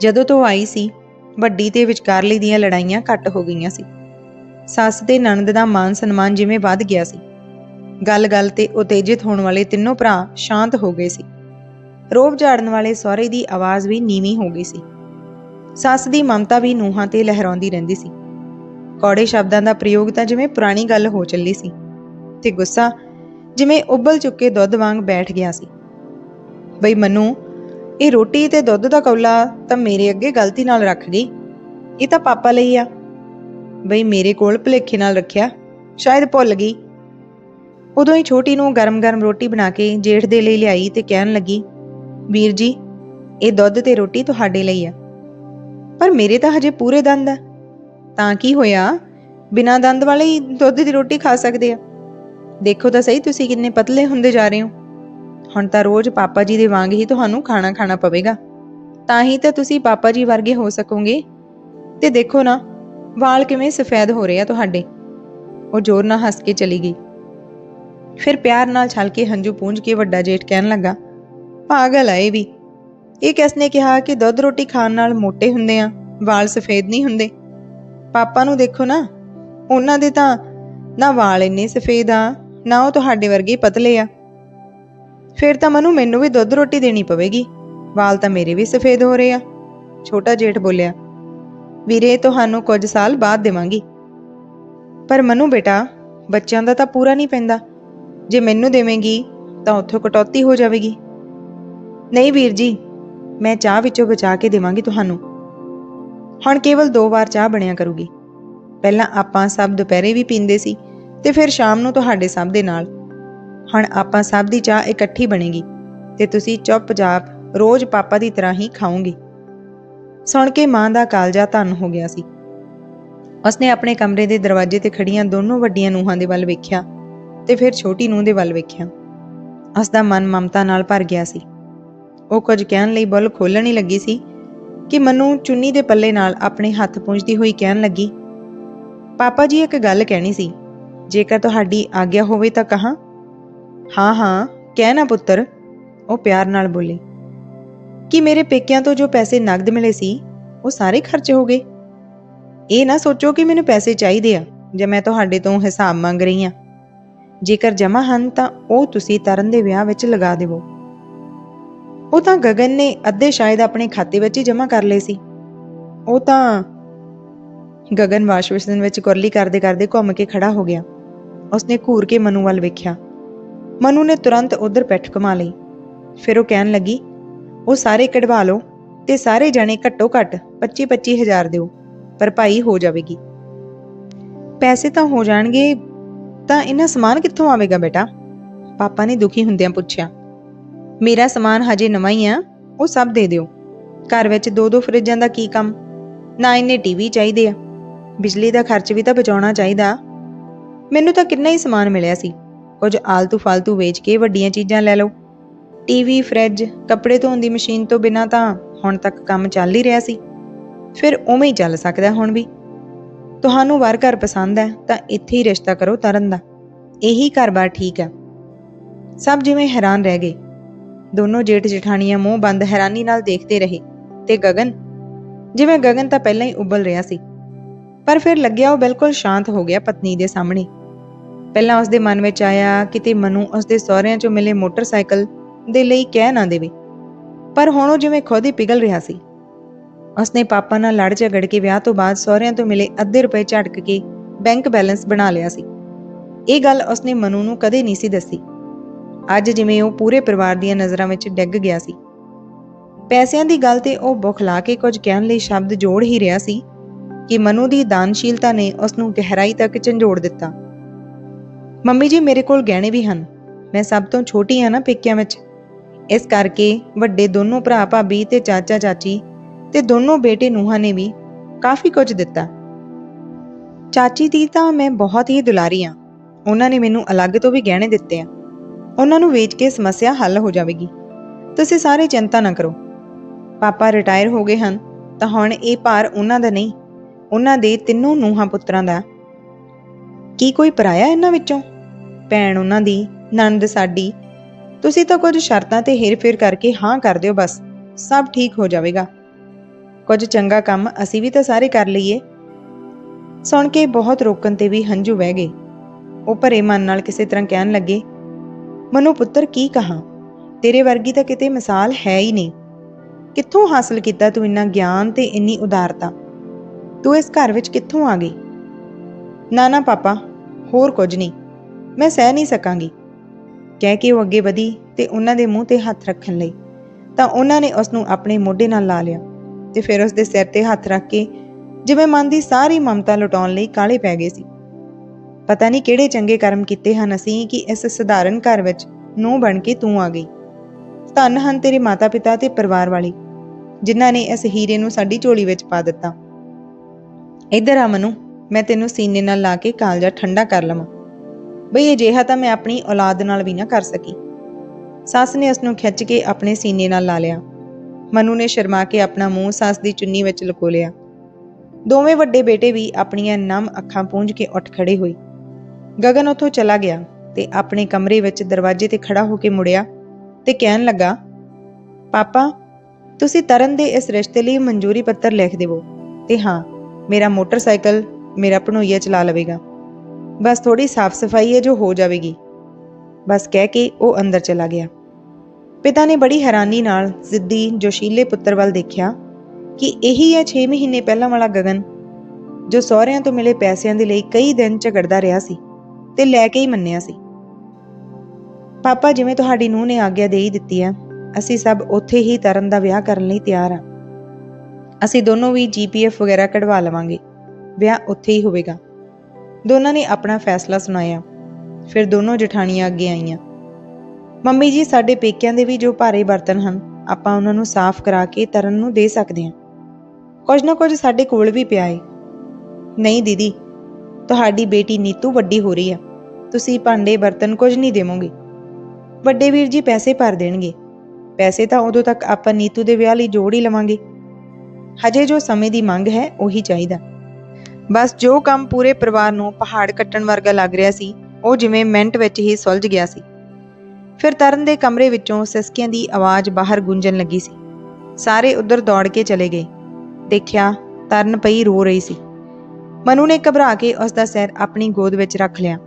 ਜਦੋਂ ਤੋਂ ਆਈ ਸੀ, ਵੱਡੀ ਤੇ ਵਿਚਕਾਰਲੀ ਦੀਆਂ ਲੜਾਈਆਂ ਘੱਟ ਹੋ ਗਈਆਂ ਸੀ। ਸੱਸ ਤੇ ਨਣਦ ਦਾ ਮਾਨ ਸਨਮਾਨ ਜਿਵੇਂ ਵੱਧ ਗਿਆ ਸੀ। ਗੱਲ-ਗੱਲ ਤੇ ਉਤੇਜਿਤ ਹੋਣ ਵਾਲੇ ਤਿੰਨੋਂ ਭਰਾ ਸ਼ਾਂਤ ਹੋ ਗਏ ਸੀ। ਰੋਬ ਝਾੜਨ ਵਾਲੇ ਸਹੁਰੇ ਦੀ ਆਵਾਜ਼ ਵੀ ਨੀਵੀਂ ਹੋ ਗਈ ਸੀ। ਸੱਸ ਦੀ ਮਮਤਾ ਵੀ ਨੂੰਹਾਂ ਤੇ ਲਹਿਰਾਉਂਦੀ ਰਹਿੰਦੀ ਸੀ। ਕੌੜੇ ਸ਼ਬਦਾਂ ਦਾ ਪ੍ਰਯੋਗ ਤਾਂ ਜਿਵੇਂ ਪੁਰਾਣੀ ਗੱਲ ਹੋ ਚੱਲੀ ਸੀ ਤੇ ਗੁੱਸਾ ਜਿਵੇਂ ਉਬਲ ਚੁੱਕੇ ਦੁੱਧ ਵਾਂਗ ਬੈਠ ਗਿਆ ਸੀ। ਬਈ ਮਨੂ, ਇਹ ਰੋਟੀ ਤੇ ਦੁੱਧ ਦਾ ਕੌਲਾ ਤਾਂ ਮੇਰੇ ਅੱਗੇ ਗਲਤੀ ਨਾਲ ਰੱਖ ਗਈ। ਇਹ ਤਾਂ ਪਾਪਾ ਲਈ ਆ। ਬਈ ਮੇਰੇ ਕੋਲ ਭਲੇਖੇ ਨਾਲ ਰੱਖਿਆ, ਸ਼ਾਇਦ ਭੁੱਲ ਗਈ। ਉਦੋਂ ਹੀ ਛੋਟੀ ਨੂੰ ਗਰਮ-ਗਰਮ ਰੋਟੀ ਬਣਾ ਕੇ ਜੇਠ ਦੇ ਲਈ ਲਿਆਈ ਤੇ ਕਹਿਣ ਲੱਗੀ ਵੀਰ ਜੀ, ਇਹ ਦੁੱਧ ਤੇ ਰੋਟੀ ਤੁਹਾਡੇ ਲਈ ਆ। ਪਰ ਮੇਰੇ ਤਾਂ ਹਜੇ ਪੂਰੇ ਦੰਦ ਆ। ਤਾਂ ਕੀ ਹੋਇਆ? ਬਿਨਾਂ ਦੰਦ ਵਾਲੇ ਹੀ ਦੁੱਧ ਦੀ ਰੋਟੀ ਖਾ ਸਕਦੇ ਆ। ਦੇਖੋ ਤਾਂ ਸਹੀ ਤੁਸੀਂ ਕਿੰਨੇ ਪਤਲੇ ਹੁੰਦੇ ਜਾ ਰਹੇ ਹੋ। ਹੁਣ ਤਾਂ ਰੋਜ਼ ਪਾਪਾ ਜੀ ਦੇ ਵਾਂਗ ਹੀ ਤੁਹਾਨੂੰ ਖਾਣਾ ਖਾਣਾ ਪਵੇਗਾ। ਤਾਂ ਹੀ ਤਾਂ ਤੁਸੀਂ ਪਾਪਾ ਜੀ ਵਰਗੇ ਹੋ ਸਕੋਗੇ। ਤੇ ਦੇਖੋ ਨਾ, ਵਾਲ ਕਿਵੇਂ ਸਫੈਦ ਹੋ ਰਹੇ ਆ ਤੁਹਾਡੇ। ਉਹ ਜ਼ੋਰ ਨਾਲ ਹੱਸ ਕੇ ਚਲੀ ਗਈ। ਫਿਰ ਪਿਆਰ ਨਾਲ ਛਲ ਕੇ ਹੰਝੂ ਪੂੰਝ ਕੇ ਵੱਡਾ ਜੇਠ ਕਹਿਣ ਲੱਗਾ ਪਾਗਲ ਆ ਇਹ ਵੀ। ਇਹ ਕਿਸ ਨੇ ਕਿਹਾ ਕਿ ਦੁੱਧ ਰੋਟੀ ਖਾਣ ਨਾਲ ਮੋਟੇ ਹੁੰਦੇ ਆ, ਵਾਲ ਸਫੇਦ ਨਹੀਂ ਹੁੰਦੇ? ਪਾਪਾ ਨੂੰ ਦੇਖੋ ਨਾ, ਉਹਨਾਂ ਦੇ ਤਾਂ ਨਾ ਵਾਲ ਇੰਨੇ ਸਫੇਦ ਆ, ਨਾ ਉਹ ਤੁਹਾਡੇ ਵਰਗੇ ਪਤਲੇ ਆ। ਫਿਰ ਤਾਂ ਮਨੂੰ ਮੈਨੂੰ ਵੀ ਦੁੱਧ ਰੋਟੀ ਦੇਣੀ ਪਵੇਗੀ, ਵਾਲ ਤਾਂ ਮੇਰੇ ਵੀ ਸਫੇਦ ਹੋ ਰਹੇ ਆ, ਛੋਟਾ ਜੇਠ ਬੋਲਿਆ। ਵੀਰੇ, ਤੁਹਾਨੂੰ ਕੁਝ ਸਾਲ ਬਾਅਦ ਦੇਵਾਂਗੀ। ਪਰ ਮਨੂੰ ਬੇਟਾ, ਬੱਚਿਆਂ ਦਾ ਤਾਂ ਪੂਰਾ ਨਹੀਂ ਪੈਂਦਾ। ਜੇ ਮੈਨੂੰ ਦੇਵੇਂਗੀ, ਤਾਂ ਉੱਥੋਂ ਕਟੌਤੀ ਹੋ ਜਾਵੇਗੀ। ਨਹੀਂ ਵੀਰ ਜੀ, ਮੈਂ ਚਾਹ ਵਿੱਚੋਂ ਬਚਾ ਕੇ ਦੇਵਾਂਗੀ ਤੁਹਾਨੂੰ। ਹੁਣ ਕੇਵਲ ਦੋ ਵਾਰ ਚਾਹ ਬਣਿਆ ਕਰੂਗੀ। ਪਹਿਲਾਂ ਆਪਾਂ ਸਭ ਦੁਪਹਿਰੇ ਵੀ ਪੀਂਦੇ ਸੀ ਤੇ ਫਿਰ ਸ਼ਾਮ ਨੂੰ ਤੁਹਾਡੇ ਸਭ ਦੇ ਨਾਲ। ਹੁਣ ਆਪਾਂ ਸਭ ਦੀ ਚਾਹ ਇਕੱਠੀ ਬਣੇਗੀ ਤੇ ਤੁਸੀਂ ਚੁੱਪਚਾਪ ਰੋਜ਼ ਪਾਪਾ ਦੀ ਤਰ੍ਹਾਂ ਹੀ ਖਾਓਗੇ। ਸੁਣ ਕੇ ਮਾਂ ਦਾ ਕਾਲਜਾ ਧੰਨ ਹੋ ਗਿਆ ਸੀ। ਉਸਨੇ ਆਪਣੇ ਕਮਰੇ ਦੇ ਦਰਵਾਜ਼ੇ ਤੇ ਖੜੀਆਂ ਦੋਨੋਂ ਵੱਡੀਆਂ ਨੂੰਹਾਂ ਦੇ ਵੱਲ ਵੇਖਿਆ ਤੇ ਫਿਰ ਛੋਟੀ ਨੂੰਹ ਦੇ ਵੱਲ ਵੇਖਿਆ। ਉਸ ਦਾ ਮਨ ਮਮਤਾ ਨਾਲ ਭਰ ਗਿਆ ਸੀ। ਉਹ ਕੁਝ ਕਹਿਣ ਲਈ ਬੁੱਲ ਖੋਲਣ ਹੀ ਲੱਗੀ ਸੀ ਕਿ ਮਨੂੰ ਚੁੰਨੀ ਦੇ ਪੱਲੇ ਨਾਲ ਆਪਣੇ ਹੱਥ ਪੂੰਝਦੀ ਹੋਈ ਕਹਿਣ ਲੱਗੀ, ਪਾਪਾ ਜੀ, ਇੱਕ ਗੱਲ ਕਹਿਣੀ ਸੀ। ਜੇਕਰ ਤੁਹਾਡੀ ਆਗਿਆ ਹੋਵੇ ਤਾਂ ਕਹਾਂ? ਹਾਂ ਹਾਂ, ਕਹਿ ਨਾ ਪੁੱਤਰ, ਉਹ ਪਿਆਰ ਨਾਲ ਬੋਲੀ। ਕਿ ਮੇਰੇ ਪੇਕਿਆਂ ਤੋਂ ਜੋ ਪੈਸੇ ਨਗਦ ਮਿਲੇ ਸੀ, ਉਹ ਸਾਰੇ ਖਰਚ ਹੋ ਗਏ। ਇਹ ਨਾ ਸੋਚੋ ਕਿ ਮੈਨੂੰ ਪੈਸੇ ਚਾਹੀਦੇ ਆ, ਜੇ ਮੈਂ ਤੁਹਾਡੇ ਤੋਂ ਹਿਸਾਬ ਮੰਗ ਰਹੀ ਆ। ਜੇਕਰ ਜਮਾ ਹਨ ਤਾਂ ਉਹ ਤੁਸੀਂ ਤਰਨ ਦੇ ਵਿਆਹ ਵਿੱਚ ਲਗਾ ਦੇਵੋ। ਉਹ ਤਾਂ ਗਗਨ ਨੇ ਅੱਧੇ ਸ਼ਾਇਦ ਆਪਣੇ ਖਾਤੇ ਵਿੱਚ ਹੀ ਜਮ੍ਹਾਂ ਕਰ ਲਏ ਸੀ। ਉਹ ਤਾਂ ਗਗਨ ਵਾਸ਼ ਬੇਸਿਨ ਵਿੱਚ ਕੁਰਲੀ ਕਰਦੇ ਕਰਦੇ ਘੁੰਮ ਕੇ ਖੜਾ ਹੋ ਗਿਆ। ਉਸਨੇ ਘੂਰ ਕੇ ਮਨੂ ਵੱਲ ਵੇਖਿਆ। ਮਨੂ ਨੇ ਤੁਰੰਤ ਉਧਰ ਪਿੱਠ ਕਮਾ ਲਈ। ਫਿਰ ਉਹ ਕਹਿਣ ਲੱਗੀ, ਉਹ ਸਾਰੇ ਕਢਵਾ ਲਓ ਤੇ ਸਾਰੇ ਜਣੇ ਘੱਟੋ ਘੱਟ 25 ਹਜ਼ਾਰ ਦਿਓ, ਪਰ ਭਾਈ ਹੋ ਜਾਵੇਗੀ। ਪੈਸੇ ਤਾਂ ਹੋ ਜਾਣਗੇ, ਤਾਂ ਇਹਨਾਂ ਸਮਾਨ ਕਿੱਥੋਂ ਆਵੇਗਾ ਬੇਟਾ? ਪਾਪਾ ਨੇ ਦੁਖੀ ਹੁੰਦਿਆਂ ਪੁੱਛਿਆ। ਮੇਰਾ ਸਮਾਨ ਹਜੇ ਨਵਾਂ ਹੀ ਆ, ਉਹ ਸਭ ਦੇ ਦਿਓ। ਘਰ ਵਿੱਚ ਦੋ ਦੋ ਫਰਿੱਜਾਂ ਦਾ ਕੀ ਕੰਮ? ਨਾ ਇੰਨੇ ਟੀਵੀ ਚਾਹੀਦੇ ਆ। ਬਿਜਲੀ ਦਾ ਖਰਚ ਵੀ ਤਾਂ ਬਚਾਉਣਾ ਚਾਹੀਦਾ। ਮੈਨੂੰ ਤਾਂ ਕਿੰਨਾ ਹੀ ਸਮਾਨ ਮਿਲਿਆ ਸੀ। ਕੁਝ ਆਲਤੂ ਫਾਲਤੂ ਵੇਚ ਕੇ ਵੱਡੀਆਂ ਚੀਜ਼ਾਂ ਲੈ ਲਓ। ਟੀਵੀ ਫਰਿੱਜ, ਕੱਪੜੇ ਧੋਣ ਦੀ ਮਸ਼ੀਨ ਤੋਂ ਬਿਨਾ ਤਾਂ ਹੁਣ ਤੱਕ ਕੰਮ ਚੱਲ ਹੀ ਰਿਹਾ ਸੀ। ਫਿਰ ਉਵੇਂ ਹੀ ਚੱਲ ਸਕਦਾ ਹੁਣ ਵੀ। ਤੁਹਾਨੂੰ ਵਾਰ ਘਰ ਪਸੰਦ ਹੈ, ਤਾਂ ਇੱਥੇ ਹੀ ਰਿਸ਼ਤਾ ਕਰੋ ਤਰਨ ਦਾ ਇਹੀ ਘਰ-ਬਾਰ ਠੀਕ ਹੈ ਸਭ ਜਿਵੇਂ ਹੈਰਾਨ ਰਹਿ ਗਏ। ਦੋਨੋਂ ਜੇਠ ਜਠਾਣੀਆਂ ਮੂੰਹ ਬੰਦ ਹੈਰਾਨੀ ਨਾਲ ਦੇਖਦੇ ਰਹੇ ਤੇ ਗਗਨ, ਜਿਵੇਂ ਗਗਨ ਤਾਂ ਪਹਿਲਾਂ ਹੀ ਉਬਲ ਰਿਹਾ ਸੀ, ਪਰ ਫਿਰ ਲੱਗਿਆ ਉਹ ਬਿਲਕੁਲ ਸ਼ਾਂਤ ਹੋ ਗਿਆ ਪਤਨੀ ਦੇ ਸਾਹਮਣੇ। ਪਹਿਲਾਂ ਉਸਦੇ ਮਨ ਵਿੱਚ ਆਇਆ ਕਿਤੇ ਮਨੂ ਉਸਦੇ ਸਹੁਰਿਆਂ ਚੋਂ ਮਿਲੇ ਮੋਟਰਸਾਈਕਲ ਦੇ ਲਈ ਕਹਿ ਨਾ ਦੇਵੇ, ਪਰ ਹੁਣ ਉਹ ਜਿਵੇਂ ਖੁਦ ਹੀ ਪਿਘਲ ਰਿਹਾ ਸੀ। ਉਸਨੇ ਪਾਪਾ ਨਾਲ ਲੜ ਝਗੜ ਕੇ ਵਿਆਹ ਤੋਂ ਬਾਅਦ ਸਹੁਰਿਆਂ ਤੋਂ ਮਿਲੇ ਅੱਧੇ ਰੁਪਏ ਝਟਕ ਕੇ ਬੈਂਕ ਬੈਲੈਂਸ ਬਣਾ ਲਿਆ ਸੀ। ਇਹ ਗੱਲ ਉਸਨੇ ਮਨੂ ਨੂੰ ਕਦੇ ਨਹੀਂ ਸੀ ਦੱਸੀ। ਅੱਜ ਜਿਵੇਂ ਉਹ ਪੂਰੇ ਪਰਿਵਾਰ ਦੀਆਂ ਨਜ਼ਰਾਂ ਵਿੱਚ ਡਿੱਗ ਗਿਆ ਸੀ। ਪੈਸਿਆਂ ਦੀ ਗੱਲ ਤੇ ਉਹ ਬੁਖਲਾ ਕੇ ਕੁਝ ਕਹਿਣ ਲਈ ਸ਼ਬਦ ਜੋੜ ਹੀ ਰਿਹਾ ਸੀ ਕਿ ਮਨੂ ਦੀ ਦਾਨਸ਼ੀਲਤਾ ਨੇ ਉਸ ਨੂੰ ਗਹਿਰਾਈ ਤੱਕ ਝੰਜੋੜ ਦਿੱਤਾ। ਮੰਮੀ ਜੀ, ਮੇਰੇ ਕੋਲ ਗਹਿਣੇ ਵੀ ਹਨ। ਮੈਂ ਸਭ ਤੋਂ ਛੋਟੀ ਹਾਂ ਨਾ ਪੇਕਿਆਂ ਵਿੱਚ। ਇਸ ਕਰਕੇ ਵੱਡੇ ਦੋਨੋਂ ਭਰਾ ਭਾਬੀ ਤੇ ਚਾਚਾ ਚਾਚੀ ਤੇ ਦੋਨੋਂ ਬੇਟੇ ਨੂੰਹਾਂ ਨੇ ਵੀ ਕਾਫੀ ਕੁਝ ਦਿੱਤਾ। ਚਾਚੀ ਦੀ ਤਾਂ ਮੈਂ ਬਹੁਤ ਹੀ ਦੁਲਾਰੀ ਆ ਉਹਨਾਂ ਨੇ ਮੈਨੂੰ ਅਲੱਗ ਤੋਂ ਵੀ ਗਹਿਣੇ ਦਿੱਤੇ ਆ। ਉਹਨਾਂ ਨੂੰ ਵੇਚ ਕੇ ਸਮੱਸਿਆ ਹੱਲ ਹੋ ਜਾਵੇਗੀ। ਤੁਸੀਂ ਸਾਰੇ ਚਿੰਤਾ ਨਾ ਕਰੋ। ਪਾਪਾ ਰਿਟਾਇਰ ਹੋ ਗਏ ਹਨ, ਤਾਂ ਹੁਣ ਇਹ ਭਾਰ ਉਹਨਾਂ ਦਾ ਨਹੀਂ, ਉਹਨਾਂ ਦੇ ਤਿੰਨੋਂ ਨੂੰਹਾਂ ਪੁੱਤਰਾਂ ਦਾ। ਕੀ ਕੋਈ ਪਰਾਇਆ ਇਹਨਾਂ ਵਿੱਚੋਂ? ਭੈਣ ਉਹਨਾਂ ਦੀ ਨੰਦ ਸਾਡੀ। ਤੁਸੀਂ ਤਾਂ ਕੁਝ ਸ਼ਰਤਾਂ ਤੇ ਹੇਰ-ਫੇਰ ਕਰਕੇ ਹਾਂ ਕਰ ਦਿਓ ਬਸ, ਸਭ ਠੀਕ ਹੋ ਜਾਵੇਗਾ। ਕੁਝ ਚੰਗਾ ਕੰਮ ਅਸੀਂ ਵੀ ਤਾਂ ਸਾਰੇ ਕਰ ਲਈਏ। ਸੁਣ ਕੇ ਬਹੁਤ ਰੋਕਣ ਤੇ ਵੀ ਹੰਝੂ ਵਹਿ ਗਏ। ਉਹ ਭਰੇ ਮਨ ਨਾਲ ਕਿਸੇ ਤਰ੍ਹਾਂ ਕਹਿਣ ਲੱਗੇ ਮਨੂ ਪੁੱਤਰ ਕੀ ਕਹਾਂ? ਤੇਰੇ ਵਰਗੀ ਤਾਂ ਕਿਤੇ ਮਿਸਾਲ ਹੈ ਹੀ ਨਹੀਂ। ਕਿੱਥੋਂ ਹਾਸਲ ਕੀਤਾ ਤੂੰ ਇੰਨਾ ਗਿਆਨ ਤੇ ਇੰਨੀ ਉਦਾਰਤਾ? ਤੂੰ ਇਸ ਘਰ ਵਿੱਚ ਕਿੱਥੋਂ ਆ ਗਈ? ਨਾ ਨਾ ਪਾਪਾ, ਹੋਰ ਕੁਝ ਨਹੀਂ। ਮੈਂ ਸਹਿ ਨਹੀਂ ਸਕਾਂਗੀ। ਕਹਿ ਕੇ ਉਹ ਅੱਗੇ ਵਧੀ ਤੇ ਉਹਨਾਂ ਦੇ ਮੂੰਹ ਤੇ ਹੱਥ ਰੱਖਣ ਲਈ। ਤਾਂ ਉਹਨਾਂ ਨੇ ਉਸ ਨੂੰ ਆਪਣੇ ਮੋਢੇ ਨਾਲ ਲਾ ਲਿਆ ਤੇ ਫਿਰ ਉਸ ਦੇ ਸਿਰ ਤੇ ਹੱਥ ਰੱਖ ਕੇ ਜਿਵੇਂ ਮਨ ਦੀ ਸਾਰੀ ਮਮਤਾ ਲੁਟਾਉਣ ਲਈ ਕਾਲੇ ਪੈ ਗਏ ਸੀ। ਪਤਾ ਨਹੀਂ ਕਿਹੜੇ ਚੰਗੇ ਕਰਮ ਕੀਤੇ ਹਨ ਅਸੀਂ ਕਿ ਇਸ ਸਧਾਰਨ ਘਰ ਵਿੱਚ ਨੂੰ ਬਣ ਕੇ ਤੂੰ ਆ ਗਈ। ਧੰਨ ਹਨ ਤੇਰੇ ਮਾਤਾ-ਪਿਤਾ ਤੇ ਪਰਿਵਾਰ ਵਾਲੇ, ਜਿਨ੍ਹਾਂ ਨੇ ਇਸ ਹੀਰੇ ਨੂੰ ਸਾਡੀ ਝੋਲੀ ਵਿੱਚ ਪਾ ਦਿੱਤਾ। ਇੱਧਰ ਆ ਮਨੂ, ਮੈਂ ਤੈਨੂੰ ਸੀਨੇ ਨਾਲ ਲਾ ਕੇ ਕਾਲਜਾ ਠੰਡਾ ਕਰ ਲਵਾਂ। ਬਈ ਅਜਿਹਾ ਤਾਂ ਮੈਂ ਆਪਣੀ ਔਲਾਦ ਨਾਲ ਵੀ ਨਾ ਕਰ ਸਕੀ। ਸੱਸ ਨੇ ਉਸ ਨੂੰ ਖਿੱਚ ਕੇ ਆਪਣੇ ਸੀਨੇ ਨਾਲ ਲਾ ਲਿਆ। ਮਨੂ ਨੇ ਸ਼ਰਮਾ ਕੇ ਆਪਣਾ ਮੂੰਹ ਸੱਸ ਦੀ ਚੁੰਨੀ ਵਿੱਚ ਲੁਕੋ ਲਿਆ। ਦੋਵੇਂ ਵੱਡੇ ਬੇਟੇ ਵੀ ਆਪਣੀਆਂ ਨਮ ਅੱਖਾਂ ਪੂੰਝ ਕੇ ਉੱਠ ਖੜੇ ਹੋਏ। ਗਗਨ ਉੱਥੋਂ ਚਲਾ ਗਿਆ ਤੇ ਆਪਣੇ ਕਮਰੇ ਵਿੱਚ ਦਰਵਾਜ਼ੇ ਤੇ ਖੜਾ ਹੋ ਕੇ ਮੁੜਿਆ ਤੇ ਕਹਿਣ ਲੱਗਾ, ਪਾਪਾ, ਤੁਸੀਂ ਤਰਨ ਦੇ ਇਸ ਰਿਸ਼ਤੇ ਲਈ ਮਨਜ਼ੂਰੀ ਪੱਤਰ ਲਿਖ ਦੇਵੋ ਤੇ ਹਾਂ, ਮੇਰਾ ਮੋਟਰਸਾਈਕਲ ਮੇਰਾ ਭਣੋਈਆ ਚਲਾ ਲਵੇਗਾ। ਬਸ ਥੋੜੀ ਸਾਫ਼ ਸਫ਼ਾਈ ਹੈ ਜੋ ਹੋ ਜਾਵੇਗੀ। ਬਸ ਕਹਿ ਕੇ ਉਹ ਅੰਦਰ ਚਲਾ ਗਿਆ। ਪਿਤਾ ਨੇ ਬੜੀ ਹੈਰਾਨੀ ਨਾਲ ਜ਼ਿੱਦੀ ਜੋਸ਼ੀਲੇ ਪੁੱਤਰ ਵੱਲ ਦੇਖਿਆ ਕਿ ਇਹੀ ਹੈ 6 ਮਹੀਨੇ ਪਹਿਲਾਂ ਵਾਲਾ ਗਗਨ ਜੋ ਸਹੁਰਿਆਂ ਤੋਂ ਮਿਲੇ ਪੈਸਿਆਂ ਦੇ ਲਈ ਕਈ ਦਿਨ ਝਗੜਦਾ ਰਿਹਾ ਸੀ। ਤੇ ਲੈ ਕੇ ਹੀ ਮੰਨਿਆ ਸੀ। ਪਾਪਾ ਜਿਵੇਂ ਤੁਹਾਡੀ ਨੂੰਹ ਨੇ ਆਗਿਆ ਦੇ ਹੀ ਦਿੱਤੀ ਹੈ ਅਸੀਂ ਸਭ ਉੱਥੇ ਹੀ ਤਰਨ ਦਾ ਵਿਆਹ ਕਰਨ ਲਈ ਤਿਆਰ ਹਾਂ ਅਸੀਂ ਦੋਨੋਂ ਵੀ ਜੀਪੀਐਫ ਵਗੈਰਾ ਕਢਵਾ ਲਵਾਂਗੇ, ਵਿਆਹ ਉੱਥੇ ਹੀ ਹੋਵੇਗਾ। ਦੋਨਾਂ ਨੇ ਆਪਣਾ ਫੈਸਲਾ ਸੁਣਾਇਆ, ਫਿਰ ਦੋਨੋਂ ਜਠਾਣੀਆਂ ਅੱਗੇ ਆਈਆਂ। ਮੰਮੀ ਜੀ, ਸਾਡੇ ਪੇਕਿਆਂ ਦੇ ਵੀ ਜੋ ਭਾਰੇ ਬਰਤਨ ਹਨ, ਆਪਾਂ ਉਹਨਾਂ ਨੂੰ ਸਾਫ਼ ਕਰਾ ਕੇ ਤਰਨ ਨੂੰ ਦੇ ਸਕਦੇ ਹਾਂ। ਕੁਝ ਨਾ ਕੁਝ ਸਾਡੇ ਕੋਲ ਵੀ ਪਿਆ ਏ। ਨਹੀਂ ਦੀਦੀ, ਤੁਹਾਡੀ ਬੇਟੀ ਨੀਤੂ ਵੱਡੀ ਹੋ ਰਹੀ ਆ। ਤੁਸੀਂ ਭਾਂਡੇ ਬਰਤਨ ਕੁਝ ਨਹੀਂ ਦੇਵੋਗੇ। ਵੱਡੇ ਵੀਰ ਜੀ ਪੈਸੇ ਭਰ ਦੇਣਗੇ। ਪੈਸੇ ਤਾਂ ਉਦੋਂ ਤੱਕ ਆਪਾਂ ਨੀਤੂ ਦੇ ਵਿਆਹ ਲਈ ਜੋੜ ਹੀ ਲਵਾਂਗੇ। ਹਜੇ ਜੋ ਸਮੇਂ ਦੀ ਮੰਗ ਹੈ, ਉਹੀ ਚਾਹੀਦਾ। ਬਸ ਜੋ ਕੰਮ ਪੂਰੇ ਪਰਿਵਾਰ ਨੂੰ ਪਹਾੜ ਕੱਟਣ ਵਰਗਾ ਲੱਗ ਰਿਹਾ ਸੀ, ਉਹ ਜਿਵੇਂ ਮਿੰਟ ਵਿੱਚ ਹੀ ਸੁਲਝ ਗਿਆ ਸੀ। ਫਿਰ ਤਰਨ ਦੇ ਕਮਰੇ ਵਿੱਚੋਂ ਸਿਸਕੀਆਂ ਦੀ ਆਵਾਜ਼ ਬਾਹਰ ਗੂੰਜਣ ਲੱਗੀ ਸੀ। ਸਾਰੇ ਉੱਧਰ ਦੌੜ ਕੇ ਚਲੇ ਗਏ। ਦੇਖਿਆ, ਤਰਨ ਪਈ ਰੋ ਰਹੀ ਸੀ। ਮਨੂ ਨੇ ਘਬਰਾ ਕੇ ਉਸ ਦਾ ਸਿਰ ਆਪਣੀ ਗੋਦ ਵਿੱਚ ਰੱਖ ਲਿਆ।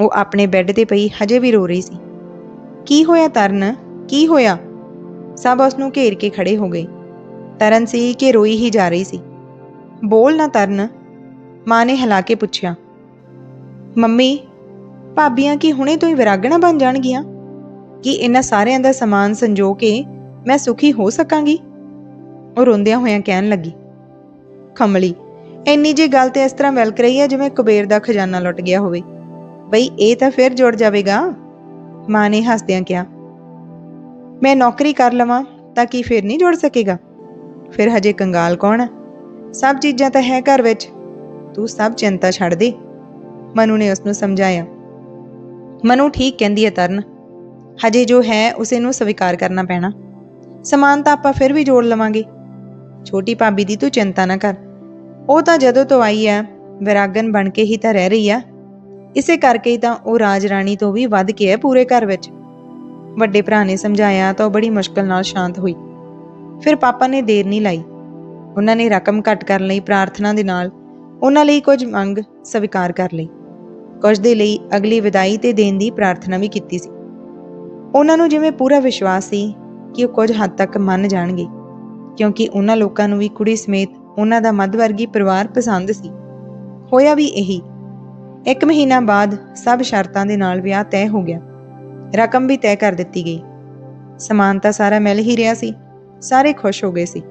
ਉਹ ਆਪਣੇ ਬੈੱਡ ਤੇ ਪਈ, ਹਜੇ ਵੀ ਰੋ ਰਹੀ ਸੀ। ਕੀ ਹੋਇਆ ਤਰਨ? ਕੀ ਹੋਇਆ? ਸਭ ਉਸ ਨੂੰ ਘੇਰ ਕੇ ਖੜੇ ਹੋ ਗਏ। ਤਰਨ ਸੀ ਕਿ ਰੋਈ ਹੀ ਜਾ ਰਹੀ ਸੀ। ਬੋਲ ਨਾ ਤਰਨ। ਮਾਂ ਨੇ ਹਿਲਾ ਕੇ ਪੁੱਛਿਆ, ਮੰਮੀ, ਭਾਬੀਆਂ ਕੀ ਹੁਣੇ ਤੋਂ ਹੀ ਵਿਰਾਗਣਾ ਬਣ ਜਾਣਗੀਆਂ? ਕਿ ਇਹਨਾਂ ਸਾਰਿਆਂ ਦਾ ਸਮਾਨ ਸੰਜੋ ਕੇ ਮੈਂ ਸੁਖੀ ਹੋ ਸਕਾਂਗੀ? ਉਹ ਰੋਂਦਿਆਂ ਹੋਇਆਂ ਕਹਿਣ ਲੱਗੀ ਖਮਲੀ ਇੰਨੀ ਜੀ ਗੱਲ ਤੇ ਇਸ ਤਰ੍ਹਾਂ ਵਲਕ ਰਹੀ ਹੈ ਜਿਵੇਂ ਕੁਬੇਰ ਦਾ ਖਜ਼ਾਨਾ ਲੁੱਟ ਗਿਆ ਹੋਵੇ। ਬਈ ਇਹ ਤਾਂ ਫਿਰ ਜੁੜ ਜਾਵੇਗਾ। ਮਾਂ ਨੇ ਹੱਸਦਿਆਂ ਕਿਹਾ, ਮੈਂ ਨੌਕਰੀ ਕਰ ਲਵਾਂ ਤਾਂ ਕੀ ਫਿਰ ਨਹੀਂ ਜੁੜ ਸਕੇਗਾ? ਫਿਰ ਹਜੇ ਕੰਗਾਲ ਕੌਣ ਆ? ਸਭ ਚੀਜ਼ਾਂ ਤਾਂ ਹੈ ਘਰ ਵਿੱਚ। ਤੂੰ ਸਭ ਚਿੰਤਾ ਛੱਡ ਦੇ। ਮਨੂ ਨੇ ਉਸ ਨੂੰ ਸਮਝਾਇਆ, ਮਨੂ ਠੀਕ ਕਹਿੰਦੀ ਹੈ ਤਰਨ। ਹਜੇ ਜੋ ਹੈ ਉਸੇ ਨੂੰ ਸਵੀਕਾਰ ਕਰਨਾ ਪੈਣਾ। ਸਮਾਨ ਤਾਂ ਆਪਾਂ ਫਿਰ ਵੀ ਜੋੜ ਲਵਾਂਗੇ। ਛੋਟੀ ਭਾਬੀ ਦੀ ਤੂੰ ਚਿੰਤਾ ਨਾ ਕਰ। ਉਹ ਤਾਂ ਜਦੋਂ ਤੋਂ ਆਈ ਹੈ, ਵਿਰਾਗਨ ਬਣ ਕੇ ਹੀ ਤਾਂ ਰਹਿ ਰਹੀ ਆ। ਇਸੇ ਕਰਕੇ ਹੀ ਤਾਂ ਉਹ ਰਾਜ ਰਾਣੀ ਤੋਂ ਵੀ ਵੱਧ ਕੇ ਹੈ ਪੂਰੇ ਘਰ ਵਿੱਚ। ਵੱਡੇ ਭਰਾ ਨੇ ਸਮਝਾਇਆ ਤਾਂ ਉਹ ਬੜੀ ਮੁਸ਼ਕਲ ਨਾਲ ਸ਼ਾਂਤ ਹੋਈ। ਫਿਰ ਪਾਪਾ ਨੇ ਦੇਰ ਨਹੀਂ ਲਾਈ। ਉਹਨਾਂ ਨੇ ਰਕਮ ਘੱਟ ਕਰਨ ਲਈ ਪ੍ਰਾਰਥਨਾ ਦੇ ਨਾਲ ਉਹਨਾਂ ਲਈ ਕੁਝ ਮੰਗ ਸਵੀਕਾਰ ਕਰ ਲਈ। ਕੁਝ ਦੇ ਲਈ ਅਗਲੀ ਵਿਦਾਈ ਤੇ ਦੇਣ ਦੀ ਪ੍ਰਾਰਥਨਾ ਵੀ ਕੀਤੀ ਸੀ। ਉਹਨਾਂ ਨੂੰ ਜਿਵੇਂ ਪੂਰਾ ਵਿਸ਼ਵਾਸ ਸੀ ਕਿ ਉਹ ਕੁਝ ਹੱਦ ਤੱਕ ਮੰਨ ਜਾਣਗੇ, ਕਿਉਂਕਿ ਉਹਨਾਂ ਲੋਕਾਂ ਨੂੰ ਵੀ ਕੁੜੀ ਸਮੇਤ ਉਹਨਾਂ ਦਾ ਮੱਧ ਵਰਗੀ ਪਰਿਵਾਰ ਪਸੰਦ ਸੀ। ਹੋਇਆ ਵੀ ਇਹੀ ਇੱਕ ਮਹੀਨਾ ਬਾਅਦ ਸਭ ਸ਼ਰਤਾਂ ਦੇ ਨਾਲ ਵਿਆਹ ਤੈਅ ਹੋ ਗਿਆ। ਰਕਮ ਵੀ ਤੈਅ ਕਰ ਦਿੱਤੀ ਗਈ। ਸਮਾਨ ਤਾਂ ਸਾਰਾ ਮਿਲ ਹੀ ਰਿਹਾ ਸੀ। ਸਾਰੇ ਖੁਸ਼ ਹੋ ਗਏ ਸੀ।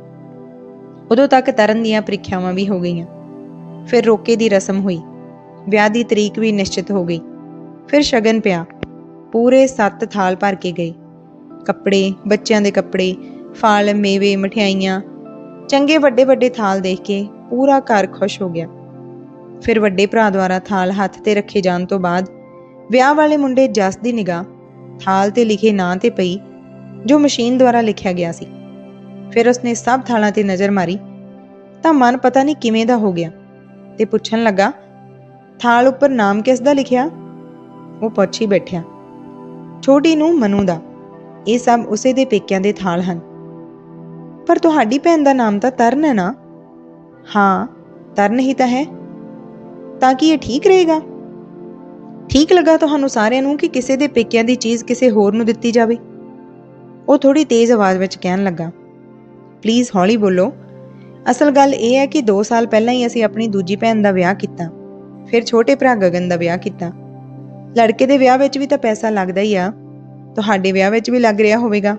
ਉਦੋਂ ਤੱਕ ਤਰਨ ਦੀਆਂ ਪ੍ਰੀਖਿਆਵਾਂ ਵੀ ਹੋ ਗਈਆਂ। ਫਿਰ ਰੋਕੇ ਦੀ ਰਸਮ ਹੋਈ। ਵਿਆਹ ਦੀ ਤਰੀਕ ਵੀ ਨਿਸ਼ਚਿਤ ਹੋ ਗਈ। ਫਿਰ ਸ਼ਗਨ ਪਿਆ। ਪੂਰੇ 7 ਥਾਲ ਭਰ ਕੇ ਗਏ। ਕੱਪੜੇ, ਬੱਚਿਆਂ ਦੇ ਕੱਪੜੇ, ਫਲ, ਮੇਵੇ, ਮਠਿਆਈਆਂ। ਚੰਗੇ ਵੱਡੇ ਵੱਡੇ ਥਾਲ ਦੇਖ ਕੇ ਪੂਰਾ ਘਰ ਖੁਸ਼ ਹੋ ਗਿਆ। ਫਿਰ ਵੱਡੇ ਭਰਾ ਦੁਆਰਾ ਥਾਲ ਹੱਥ ਤੇ ਰੱਖੇ ਜਾਣ ਤੋਂ ਬਾਅਦ ਵਿਆਹ ਵਾਲੇ ਮੁੰਡੇ ਜਸ ਦੀ ਨਿਗਾਹ ਥਾਲ ਤੇ ਲਿਖੇ ਨਾਂ ਤੇ ਪਈ, ਜੋ ਮਸ਼ੀਨ ਦੁਆਰਾ ਲਿਖਿਆ ਗਿਆ ਸੀ। ਫਿਰ ਉਸਨੇ ਸਭ ਥਾਲਾਂ ਤੇ ਨਜ਼ਰ ਮਾਰੀ, ਤਾਂ ਮਨ ਪਤਾ ਨਹੀਂ ਕਿਵੇਂ ਦਾ ਹੋ ਗਿਆ ਤੇ ਪੁੱਛਣ ਲੱਗਾ, ਥਾਲ ਉੱਪਰ ਨਾਮ ਕਿਸ ਦਾ ਲਿਖਿਆ? ਉਹ ਪੁੱਛ ਹੀ ਬੈਠਿਆ, ਛੋਟੀ ਨੂੰ ਮਨੂ ਦਾ। ਇਹ ਸਭ ਉਸੇ ਦੇ ਪੇਕਿਆਂ ਦੇ ਥਾਲ ਹਨ। ਪਰ ਤੁਹਾਡੀ ਭੈਣ ਦਾ ਨਾਮ ਤਾਂ ਤਰਨ ਹੈ ਨਾ? ਹਾਂ, ਤਰਨ ਹੀ ਤਾਂ ਹੈ। ਤਾਂ ਕਿ ਇਹ ਠੀਕ ਰਹੇਗਾ? ਠੀਕ ਲੱਗਾ ਤੁਹਾਨੂੰ ਸਾਰਿਆਂ ਨੂੰ ਕਿ ਕਿਸੇ ਦੇ ਪੇਕਿਆਂ ਦੀ ਚੀਜ਼ ਕਿਸੇ ਹੋਰ ਨੂੰ ਦਿੱਤੀ ਜਾਵੇ? ਉਹ ਥੋੜੀ ਤੇਜ਼ ਆਵਾਜ਼ ਵਿੱਚ ਕਹਿਣ ਲੱਗਾ ਪਲੀਜ਼ ਹੌਲੀ ਬੋਲੋ। ਅਸਲ ਗੱਲ ਇਹ ਹੈ ਕਿ 2 ਸਾਲ ਪਹਿਲਾਂ ਹੀ ਅਸੀਂ ਆਪਣੀ ਦੂਜੀ ਭੈਣ ਦਾ ਵਿਆਹ ਕੀਤਾ। ਫਿਰ ਛੋਟੇ ਭਰਾ ਗਗਨ ਦਾ ਵਿਆਹ ਕੀਤਾ। ਲੜਕੇ ਦੇ ਵਿਆਹ ਵਿੱਚ ਵੀ ਤਾਂ ਪੈਸਾ ਲੱਗਦਾ ਹੀ ਆ। ਤੁਹਾਡੇ ਵਿਆਹ ਵਿੱਚ ਵੀ ਲੱਗ ਰਿਹਾ ਹੋਵੇਗਾ।